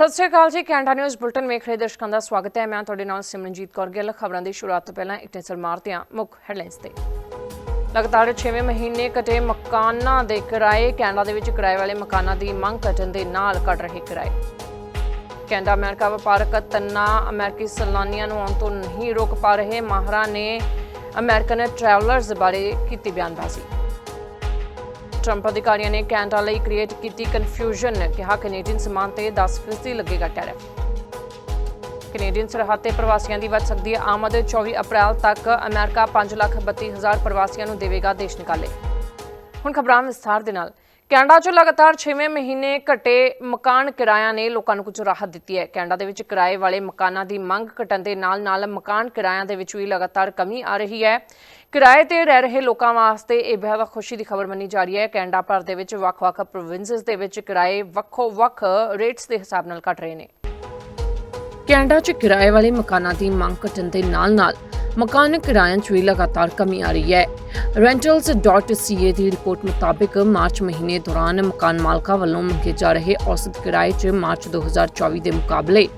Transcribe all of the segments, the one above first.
ਸਤਿ ਸ਼੍ਰੀ ਅਕਾਲ ਜੀ, Canada news bulletin ਵੇਖ ਰਹੇ ਦਰਸ਼ਕਾਂ ਦਾ ਸਵਾਗਤ ਹੈ। ਮੈਂ ਤੁਹਾਡੇ ਨਾਲ ਸਿਮਰਨਜੀਤ ਕੌਰ ਗਿੱਲ। ਖਬਰਾਂ ਦੀ ਸ਼ੁਰੂਆਤ ਤੋਂ ਪਹਿਲਾਂ ਇੱਕ ਨਜ਼ਰ ਮਾਰਦੇ ਹਾਂ ਮੁੱਖ ਹੈਡਲਾਈਨਸ ਤੇ। ਲਗਾਤਾਰ 6ਵੇਂ ਮਹੀਨੇ ਕਟੇ ਮਕਾਨਾਂ ਦੇ ਕਿਰਾਏ। ਕੈਨੇਡਾ ਦੇ ਵਿੱਚ ਕਿਰਾਏ ਵਾਲੇ ਮਕਾਨਾਂ ਦੀ ਮੰਗ ਘਟਣ ਦੇ ਨਾਲ ਘਟ ਰਹੇ ਕਿਰਾਏ। ਕੈਨੇਡਾ, ਅਮਰੀਕਾ ਵਪਾਰਕ ਤੰਨਾ ਅਮਰੀਕੀ ਸੈਲਾਨੀਆਂ ਨੂੰ ਆਉਣ ਤੋਂ ਨਹੀਂ ਰੋਕ ਪਾ ਰਹੇ। ਮਾਹਰਾਂ ਨੇ ਅਮਰੀਕਨ ਟਰੈਵਲਰਸ ਬਾਰੇ ਕੀਤੀ ਬਿਆਨਬਾਜ਼ੀ। ਟਰੰਪ ਅਧਿਕਾਰੀਆਂ ਨੇ ਕੈਨੇਡਾ ਲਈ ਕ੍ਰੀਏਟ ਕੀਤੀ ਕਨਫਿਊਜ਼ਨ ਕਿਹਾ ਕੈਨੇਡੀਅਨ ਸਮਾਨ ਤੇ 10% ਲੱਗੇਗਾ ਟੈਰਿਫ। ਕੈਨੇਡੀਅਨ ਸਰਹੱਦ ਤੇ ਪ੍ਰਵਾਸੀਆਂ ਦੀ ਵੱਧ ਸਕਦੀ ਹੈ ਆਮਦ 24 ਅਪ੍ਰੈਲ ਤੱਕ ਅਮਰੀਕਾ 532000 ਪ੍ਰਵਾਸੀਆਂ ਨੂੰ ਦੇਵੇਗਾ ਦੇਸ਼ ਨਿਕਾਲੇ। ਹੁਣ ਖਬਰਾਂ ਵਿਸਥਾਰ ਦੇ ਨਾਲ। ਕੈਨੇਡਾ 'ਚ ਲਗਾਤਾਰ 6ਵੇਂ ਮਹੀਨੇ ਘਟੇ ਮਕਾਨ ਕਿਰਾਇਆਂ ਨੇ ਲੋਕਾਂ ਨੂੰ ਕੁਝ ਰਾਹਤ ਦਿੱਤੀ ਹੈ। ਕੈਨੇਡਾ ਦੇ ਵਿੱਚ ਕਿਰਾਏ ਵਾਲੇ ਮਕਾਨਾਂ ਦੀ ਮੰਗ ਘਟਣ ਦੇ ਨਾਲ-ਨਾਲ ਮਕਾਨ ਕਿਰਾਇਆਂ ਦੇ ਵਿੱਚ ਵੀ ਲਗਾਤਾਰ ਕਮੀ ਆ ਰਹੀ ਹੈ। ਕਿਰਾਏ ਤੇ ਰਹਿ ਰਹੇ ਲੋਕਾਂ ਵਾਸਤੇ ਇਹ ਬਹੁਤ ਖੁਸ਼ੀ ਦੀ ਖਬਰ ਮੰਨੀ ਜਾ ਰਹੀ ਹੈ। ਕੈਨੇਡਾ ਭਰ ਦੇ ਵਿੱਚ ਵੱਖ-ਵੱਖ ਪ੍ਰੋਵਿੰਸਸ ਦੇ ਵਿੱਚ ਕਿਰਾਏ ਵੱਖੋ-ਵੱਖ ਰੇਟਸ ਦੇ ਹਿਸਾਬ ਨਾਲ ਘਟ ਰਹੇ ਨੇ। ਕੈਨੇਡਾ 'ਚ ਕਿਰਾਏ ਵਾਲੇ ਮਕਾਨਾਂ ਦੀ ਮੰਗ ਘਟਣ ਦੇ ਨਾਲ-ਨਾਲ ਮਕਾਨ ਕਿਰਾਇਆਂ 'ਚ ਵੀ ਲਗਾਤਾਰ ਕਮੀ ਆ ਰਹੀ ਹੈ। rentals.ca ਦੀ ਰਿਪੋਰਟ ਮੁਤਾਬਕ ਮਾਰਚ ਮਹੀਨੇ ਦੌਰਾਨ ਮਕਾਨ ਮਾਲਕਾਂ ਵੱਲੋਂ ਮੰਗੇ ਜਾ ਰਹੇ ਔਸਤ ਕਿਰਾਏ 'ਚ ਮਾਰਚ 2024 ਦੇ ਮੁਕਾਬਲੇ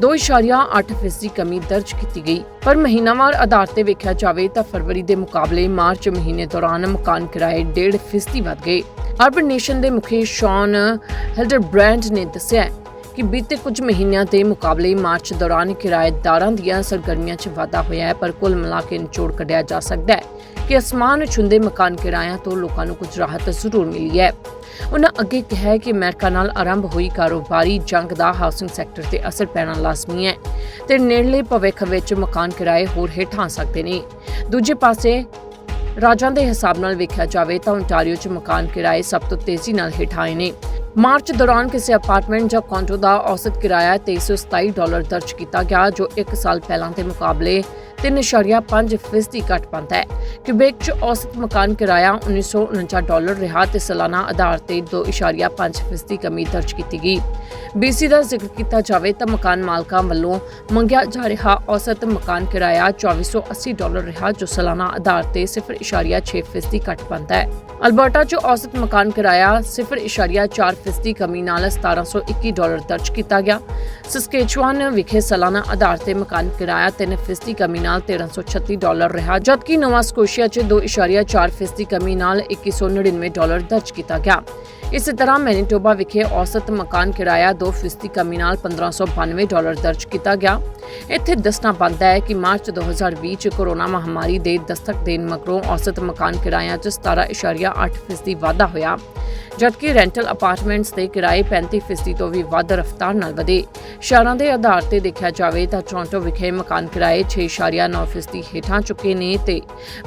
2.8% ਕਮੀ ਦਰਜ ਕੀਤੀ ਗਈ। ਪਰ ਮਹੀਨਾਵਾਰ ਆਧਾਰ ਤੇ ਵੇਖਿਆ ਜਾਵੇ ਤਾਂ ਫਰਵਰੀ ਦੇ ਮੁਕਾਬਲੇ ਮਾਰਚ ਮਹੀਨੇ ਦੌਰਾਨ ਮਕਾਨ ਕਿਰਾਏ 1.5% ਵਧ ਗਏ। ਅਰਬਨ ਨੇਸ਼ਨ ਦੇ ਮੁਖੀ ਸ਼ੌਨ ਹਿਲਡਰਬ੍ਰੈਂਡ ਨੇ ਦੱਸਿਆ ਕਿ ਬੀਤੇ ਕੁਝ ਮਹੀਨਿਆਂ ਦੇ ਮੁਕਾਬਲੇ ਮਾਰਚ ਦੌਰਾਨ ਕਿਰਾਏਦਾਰਾਂ ਦੀਆਂ ਸਰਗਰਮੀਆਂ 'ਚ ਵਾਧਾ ਹੋਇਆ ਹੈ, ਪਰ ਕੁੱਲ ਮਿਲਾ ਕੇ ਨਿਚੋੜ ਕੱਢਿਆ ਜਾ ਸਕਦਾ ਹੈ ਕਿ ਅਸਮਾਨ ਛੁੰਦੇ ਮਕਾਨ ਕਿਰਾਇਆਂ ਤੋਂ ਲੋਕਾਂ ਨੂੰ ਕੁਝ ਰਾਹਤ ਜ਼ਰੂਰ ਮਿਲੀ ਹੈ। ਉਹਨਾਂ ਅੱਗੇ ਕਿਹਾ ਕਿ ਅਮਰੀਕਾ ਨਾਲ ਆਰੰਭ ਹੋਈ ਕਾਰੋਬਾਰੀ ਜੰਗ ਦਾ ਹਾਊਸਿੰਗ ਸੈਕਟਰ ਤੇ ਅਸਰ ਪੈਣਾ ਲਾਜ਼ਮੀ ਹੈ ਤੇ ਨੇੜਲੇ ਭਵਿੱਖ ਵਿੱਚ ਮਕਾਨ ਕਿਰਾਏ ਹੋਰ ਹੇਠਾਂ ਆ ਸਕਦੇ ਨੇ। ਦੂਜੇ ਪਾਸੇ ਰਾਜਾਂ ਦੇ ਹਿਸਾਬ ਨਾਲ ਵੇਖਿਆ ਜਾਵੇ ਤਾਂ ontario 'ਚ ਮਕਾਨ ਕਿਰਾਏ ਸਭ ਤੋਂ ਤੇਜ਼ੀ ਨਾਲ ਹੇਠ ਆਏ ਨੇ। ਮਾਰਚ ਦੌਰਾਨ ਕਿਸੇ ਅਪਾਰਟਮੈਂਟ ਜਾਂ ਕੌਂਡੋ ਦਾ ਔਸਤ ਕਿਰਾਇਆ 2327 ਡਾਲਰ ਦਰਜ ਕੀਤਾ ਗਿਆ, ਜੋ 1 ਸਾਲ ਪਹਿਲਾਂ ਦੇ ਮੁਕਾਬਲੇ 3.5 ਫੀਸਦੀ ਘੱਟ ਪੰਦਾ ਹੈ। ਕਿਊਬੇਕ 'ਚ ਔਸਤ ਮਕਾਨ ਕਿਰਾਇਆ 1949 ਡਾਲਰ ਰਿਹਾ ਤੇ ਸਾਲਾਨਾ ਆਧਾਰ ਤੇ 2.5 ਫੀਸਦੀ ਕਮੀ ਦਰਜ ਕੀਤੀ ਗਈ। BC ਦਾ ਜ਼ਿਕਰ ਕੀਤਾ ਜਾਵੇ ਤਾਂ ਮਕਾਨ ਮਾਲਕਾਂ ਵੱਲੋਂ ਮੰਗਿਆ ਜਾ ਰਿਹਾ ਔਸਤ ਮਕਾਨ ਕਿਰਾਇਆ 2480 ਡਾਲਰ ਰਿਹਾ, ਜੋ ਸਾਲਾਨਾ ਆਧਾਰ ਤੇ 0.6 ਫੀਸਦੀ ਘੱਟ ਪੰਦਾ ਹੈ। ਅਲਬਰਟਾ 'ਚ ਔਸਤ ਮਕਾਨ ਕਿਰਾਇਆ 0.4 ਫੀਸਦੀ ਕਮੀ ਨਾਲ 1721 ਡਾਲਰ ਦਰਜ ਕੀਤਾ ਗਿਆ। ਸਸਕੇਚੁਆਨ ਵਿਖੇ ਸਾਲਾਨਾ ਆਧਾਰ ਤੇ ਮਕਾਨ ਕਿਰਾਇਆ 3 ਫੀਸਦੀ ਕਮੀ ਨਾਲ 1336 ਡਾਲਰ ਰਿਹਾ, ਜਦਕਿ ਨਵਾਂ ਸਕੋਸ਼ੀਆ 'ਚ 2.4 ਫੀਸਦੀ ਕਮੀ ਨਾਲ 2199 ਡਾਲਰ ਦਰਜ ਕੀਤਾ ਗਿਆ। ਇਸੇ ਤਰ੍ਹਾਂ ਮੈਨੀਟੋਬਾ ਵਿਖੇ ਔਸਤ ਮਕਾਨ ਕਿਰਾਇਆ 2 ਫੀਸਦੀ ਕਮੀ ਨਾਲ 1592 ਡਾਲਰ ਦਰਜ ਕੀਤਾ ਗਿਆ। ਇੱਥੇ ਦੱਸਣਾ ਬਣਦਾ ਹੈ ਕਿ ਮਾਰਚ 2020 ਚ ਕੋਰੋਨਾ ਮਹਾਮਾਰੀ ਦੇ ਦਸਤਕ ਦੇਣ ਮਗਰੋਂ ਔਸਤ ਮਕਾਨ ਕਿਰਾਇਆਂ 'ਚ 17.8 ਫੀਸਦੀ ਵਾਧਾ ਹੋਇਆ, ਜਦਕਿ ਰੈਂਟਲ ਅਪਾਰਟਮੈਂਟਸ ਦੇ ਕਿਰਾਏ 35 ਫੀਸਦੀ ਤੋਂ ਵੀ ਵੱਧ ਰਫ਼ਤਾਰ ਨਾਲ ਵਧੇ। ਸ਼ਹਿਰਾਂ ਦੇ ਆਧਾਰ ਤੇ ਦੇਖਿਆ ਜਾਵੇ ਤਾਂ ਟੋਰਾਂਟੋ ਵਿਖੇ ਮਕਾਨ ਕਿਰਾਏ 6.9 ਫੀਸਦੀ ਹੇਠਾਂ ਚੁੱਕੇ ਨੇ ਤੇ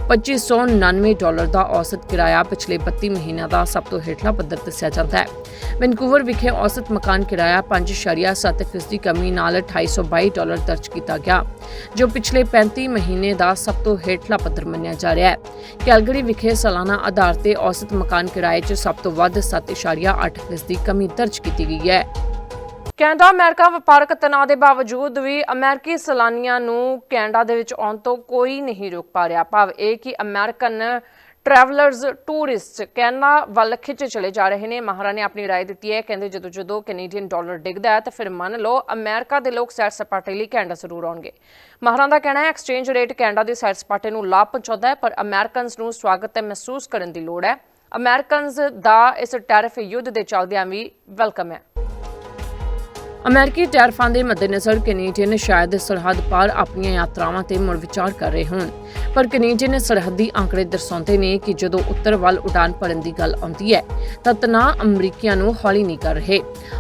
2599 ਡਾਲਰ ਦਾ ਔਸਤ ਕਿਰਾਇਆ ਪਿਛਲੇ 32 ਮਹੀਨਿਆਂ ਦਾ ਸਭ ਤੋਂ ਹੇਠਲਾ ਪੱਧਰ ਦੱਸਿਆ ਜਾਂਦਾ ਹੈ। ਵੈਨਕੂਵਰ ਵਿਖੇ ਔਸਤ ਮਕਾਨ ਕਿਰਾਇਆ 5.7 ਫੀਸਦੀ ਕਮੀ ਨਾਲ 2822 ਡਾਲਰ ਦਰਜ ਕੀਤਾ ਗਿਆ, ਜੋ ਪਿਛਲੇ 35 ਮਹੀਨੇ ਦਾ ਸਭ ਤੋਂ ਹੇਠਲਾ ਪੱਧਰ ਮੰਨਿਆ ਜਾ ਰਿਹਾ ਹੈ। ਕੈਲਗਰੀ ਵਿਖੇ ਸਾਲਾਨਾ ਆਧਾਰ ਤੇ ਔਸਤ ਮਕਾਨ ਕਿਰਾਏ 'ਚ ਸਭ ਤੋਂ ਵੱਧ 7.8 ਫੀਸਦੀ ਕਮੀ ਦਰਜ ਕੀਤੀ ਗਈ ਹੈ। ਕੈਨੇਡਾ, ਅਮਰੀਕਾ ਵਪਾਰਕ ਤਣਾਅ ਦੇ ਬਾਵਜੂਦ ਵੀ ਅਮਰੀਕੀ ਸੈਲਾਨੀਆਂ ਨੂੰ ਕੈਨੇਡਾ ਦੇ ਵਿੱਚ ਆਉਣ ਤੋਂ ਕੋਈ ਨਹੀਂ ਰੋਕ ਪਾ ਰਿਹਾ। ਭਾਵ ਇਹ ਕਿ ਅਮਰੀਕਨ ਟਰੈਵਲਰਸ ਟੂਰਿਸਟ ਕੈਨੇਡਾ ਵੱਲ ਖਿੱਚੇ ਚਲੇ ਜਾ ਰਹੇ ਨੇ ਮਹਾਰਾ ਨੇ ਆਪਣੀ رائے ਦਿੱਤੀ ਹੈ ਕਹਿੰਦੇ ਜਦੋਂ ਜਦੋਂ ਕੈਨੇਡੀਅਨ ਡਾਲਰ ਡਿੱਗਦਾ ਹੈ ਤਾਂ ਫਿਰ ਮੰਨ ਲਓ ਅਮਰੀਕਾ ਦੇ ਲੋਕ ਸੈਰ ਸਪਾਟੇ ਲਈ ਕੈਨੇਡਾ ਜ਼ਰੂਰ ਆਉਣਗੇ ਮਹਾਰਾ ਦਾ ਕਹਿਣਾ ਹੈ ਐਕਸਚੇਂਜ ਰੇਟ ਕੈਨੇਡਾ ਦੇ ਸੈਰ ਸਪਾਟੇ ਨੂੰ ਲਾਭ ਪਹੁੰਚਾਉਂਦਾ ਹੈ ਪਰ ਅਮਰੀਕਨਸ ਨੂੰ ਸਵਾਗਤ ਤੇ ਮਹਿਸੂਸ ਕਰਨ ਦੀ ਲੋੜ ਹੈ ਅਮਰੀਕਨਸ ਦਾ ਇਸ ਟੈਰਿਫ ਯੁੱਧ ਦੇ ਚੱਲਦਿਆਂ ਵੀ ਵੈਲਕਮ ਹੈ ਅਮਰੀਕੀ ਟੈਰਫਾਂ ਦੇ ਮੱਦੇਨਜ਼ਰ ਕੈਨੇਡੀਅਨ ਸ਼ਾਇਦ ਸਰਹੱਦ ਪਾਰ ਆਪਣੀਆਂ ਯਾਤਰਾਵਾਂ ਤੇ ਮੁੜ ਵਿਚਾਰ ਕਰ ਰਹੇ ਹੋਣ। ਪਰ ਕੈਨੇਡੀਅਨ ਸਰਹੱਦੀ ਅੰਕੜੇ ਦਰਸਾਉਂਦੇ ਨੇ ਕਿ ਜਦੋਂ ਉੱਤਰ ਵੱਲ ਉਡਾਨ ਭਰਨ ਦੀ ਗੱਲ ਆਉਂਦੀ ਹੈ, ਤਾਂ ਤਣਾਅ ਅਮਰੀਕੀਆਂ ਨੂੰ ਹੌਲੀ ਨਹੀਂ ਕਰ ਰਹੇ।